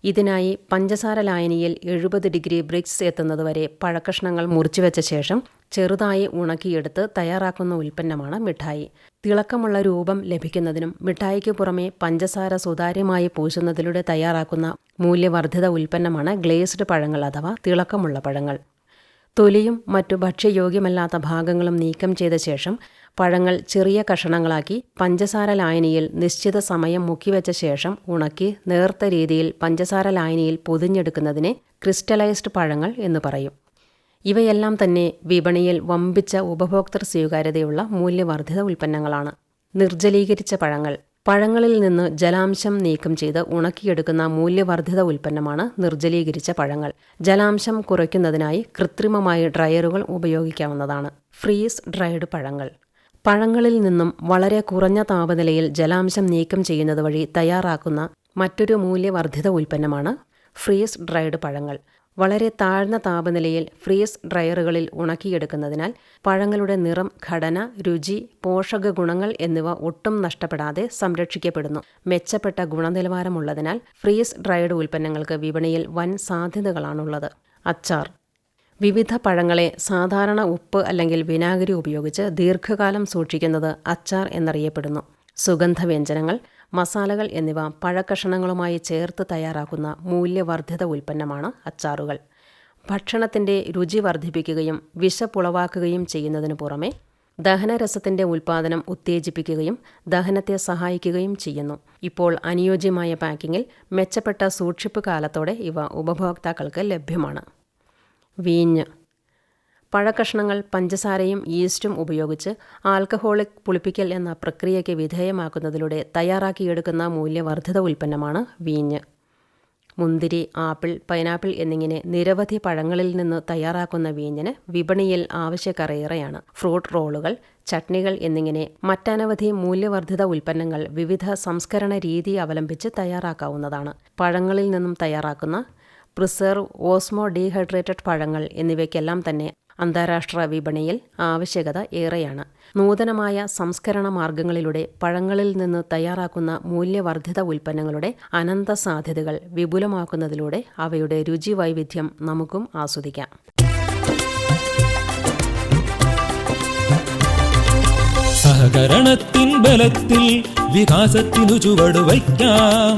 [SPEAKER 1] ഇതിനായി പഞ്ചസാര ലായനിയിൽ എഴുപത് ഡിഗ്രി ബ്രിക്സ് എത്തുന്നതുവരെ പഴക്കഷ്ണങ്ങൾ മുറിച്ചുവെച്ച ശേഷം ചെറുതായി ഉണക്കിയെടുത്ത് തയ്യാറാക്കുന്ന ഉൽപ്പന്നമാണ് മിഠായി. തിളക്കമുള്ള രൂപം ലഭിക്കുന്നതിനും മിഠായിക്ക് പുറമെ പഞ്ചസാര സുതാര്യമായി പൂശുന്നതിലൂടെ തയ്യാറാക്കുന്ന മൂല്യവർദ്ധിത ഉൽപ്പന്നമാണ് ഗ്ലേസ്ഡ് പഴങ്ങൾ അഥവാ തിളക്കമുള്ള പഴങ്ങൾ. തൊലിയും മറ്റു ഭക്ഷ്യയോഗ്യമല്ലാത്ത ഭാഗങ്ങളും നീക്കം ചെയ്ത ശേഷം പഴങ്ങൾ ചെറിയ കഷണങ്ങളാക്കി പഞ്ചസാര ലായനിയിൽ നിശ്ചിത സമയം മുക്കിവെച്ച ശേഷം ഉണക്കി നേർത്ത രീതിയിൽ പഞ്ചസാര ലായനിയിൽ പൊതിഞ്ഞെടുക്കുന്നതിനെ ക്രിസ്റ്റലൈസ്ഡ് പഴങ്ങൾ എന്ന് പറയും. ഇവയെല്ലാം തന്നെ വിപണിയിൽ വമ്പിച്ച ഉപഭോക്തൃ സ്വീകാര്യതയുള്ള മൂല്യവർദ്ധിത ഉൽപ്പന്നങ്ങളാണ്. നിർജലീകരിച്ച പഴങ്ങൾ പഴങ്ങളിൽ നിന്ന് ജലാംശം നീക്കം ചെയ്ത് ഉണക്കിയെടുക്കുന്ന മൂല്യവർദ്ധിത ഉൽപ്പന്നമാണ് നിർജലീകരിച്ച പഴങ്ങൾ. ജലാംശം കുറയ്ക്കുന്നതിനായി കൃത്രിമമായി ഡ്രയറുകൾ ഉപയോഗിക്കാവുന്നതാണ്. ഫ്രീസ് ഡ്രൈഡ് പഴങ്ങൾ. പഴങ്ങളിൽ നിന്നും വളരെ കുറഞ്ഞ താപനിലയിൽ ജലാംശം നീക്കം ചെയ്യുന്നത് വഴി തയ്യാറാക്കുന്ന മറ്റൊരു മൂല്യവർദ്ധിത ഉൽപ്പന്നമാണ് ഫ്രീസ് ഡ്രൈഡ് പഴങ്ങൾ. വളരെ താഴ്ന്ന താപനിലയിൽ ഫ്രീസ് ഡ്രയറുകളിൽ ഉണക്കിയെടുക്കുന്നതിനാൽ പഴങ്ങളുടെ നിറം ഘടന രുചി പോഷക ഗുണങ്ങൾ എന്നിവ ഒട്ടും നഷ്ടപ്പെടാതെ സംരക്ഷിക്കപ്പെടുന്നു. മെച്ചപ്പെട്ട ഗുണനിലവാരമുള്ളതിനാൽ ഫ്രീസ് ഡ്രൈഡ് ഉൽപ്പന്നങ്ങൾക്ക് വിപണിയിൽ വൻ സാധ്യതകളാണുള്ളത്. അച്ചാർ വിവിധ പഴങ്ങളെ സാധാരണ ഉപ്പ് അല്ലെങ്കിൽ വിനാഗിരി ഉപയോഗിച്ച് ദീർഘകാലം സൂക്ഷിക്കുന്നത് അച്ചാർ എന്നറിയപ്പെടുന്നു. സുഗന്ധവ്യഞ്ജനങ്ങൾ മസാലകൾ എന്നിവ പഴക്കഷണങ്ങളുമായി ചേർത്ത് തയ്യാറാക്കുന്ന മൂല്യവർദ്ധിത ഉൽപ്പന്നമാണ് അച്ചാറുകൾ. ഭക്ഷണത്തിന്റെ രുചി വർദ്ധിപ്പിക്കുകയും വിശപ്പുളവാക്കുകയും ചെയ്യുന്നതിനു പുറമെ ദഹനരസത്തിന്റെ ഉൽപ്പാദനം ഉത്തേജിപ്പിക്കുകയും ദഹനത്തെ സഹായിക്കുകയും ചെയ്യുന്നു. ഇപ്പോൾ അനുയോജ്യമായ പാക്കിങ്ങിൽ മെച്ചപ്പെട്ട സൂക്ഷിപ്പ് കാലത്തോടെ ഇവ ഉപഭോക്താക്കൾക്ക് ലഭ്യമാണ്. വീഞ്ഞ്. പഴക്കഷ്ണങ്ങൾ പഞ്ചസാരയും ഈസ്റ്റും ഉപയോഗിച്ച് ആൽക്കഹോളിക് പുളിപ്പിക്കൽ എന്ന പ്രക്രിയയ്ക്ക് വിധേയമാക്കുന്നതിലൂടെ തയ്യാറാക്കിയെടുക്കുന്ന മൂല്യവർദ്ധിത ഉൽപ്പന്നമാണ് വീഞ്ഞ്. മുന്തിരി ആപ്പിൾ പൈനാപ്പിൾ എന്നിങ്ങനെ നിരവധി പഴങ്ങളിൽ നിന്ന് തയ്യാറാക്കുന്ന വീഞ്ഞിന് വിപണിയിൽ ആവശ്യക്കറേറെയാണ്. ഫ്രൂട്ട് റോളുകൾ ചട്നികൾ എന്നിങ്ങനെ മറ്റനവധി മൂല്യവർദ്ധിത ഉൽപ്പന്നങ്ങൾ വിവിധ സംസ്കരണ രീതി അവലംബിച്ച് തയ്യാറാക്കാവുന്നതാണ്. പഴങ്ങളിൽ നിന്നും തയ്യാറാക്കുന്ന പ്രിസർവ് ഓസ്മോ ഡീഹൈഡ്രേറ്റഡ് പഴങ്ങൾ എന്നിവയ്ക്കെല്ലാം തന്നെ അന്താരാഷ്ട്ര വിപണിയിൽ ആവശ്യകത ഏറെയാണ്. നൂതനമായ സംസ്കരണ മാർഗങ്ങളിലൂടെ പഴങ്ങളിൽ നിന്ന് തയ്യാറാക്കുന്ന മൂല്യവർദ്ധിത ഉൽപ്പന്നങ്ങളുടെ അനന്ത സാധ്യതകൾ വിപുലമാക്കുന്നതിലൂടെ അവയുടെ രുചി വൈവിധ്യം നമുക്കും ആസ്വദിക്കാം.
[SPEAKER 8] സഹകരണത്തിൻ ബലത്തിൽ വികാസത്തിനു ചുവട് വയ്ക്കാം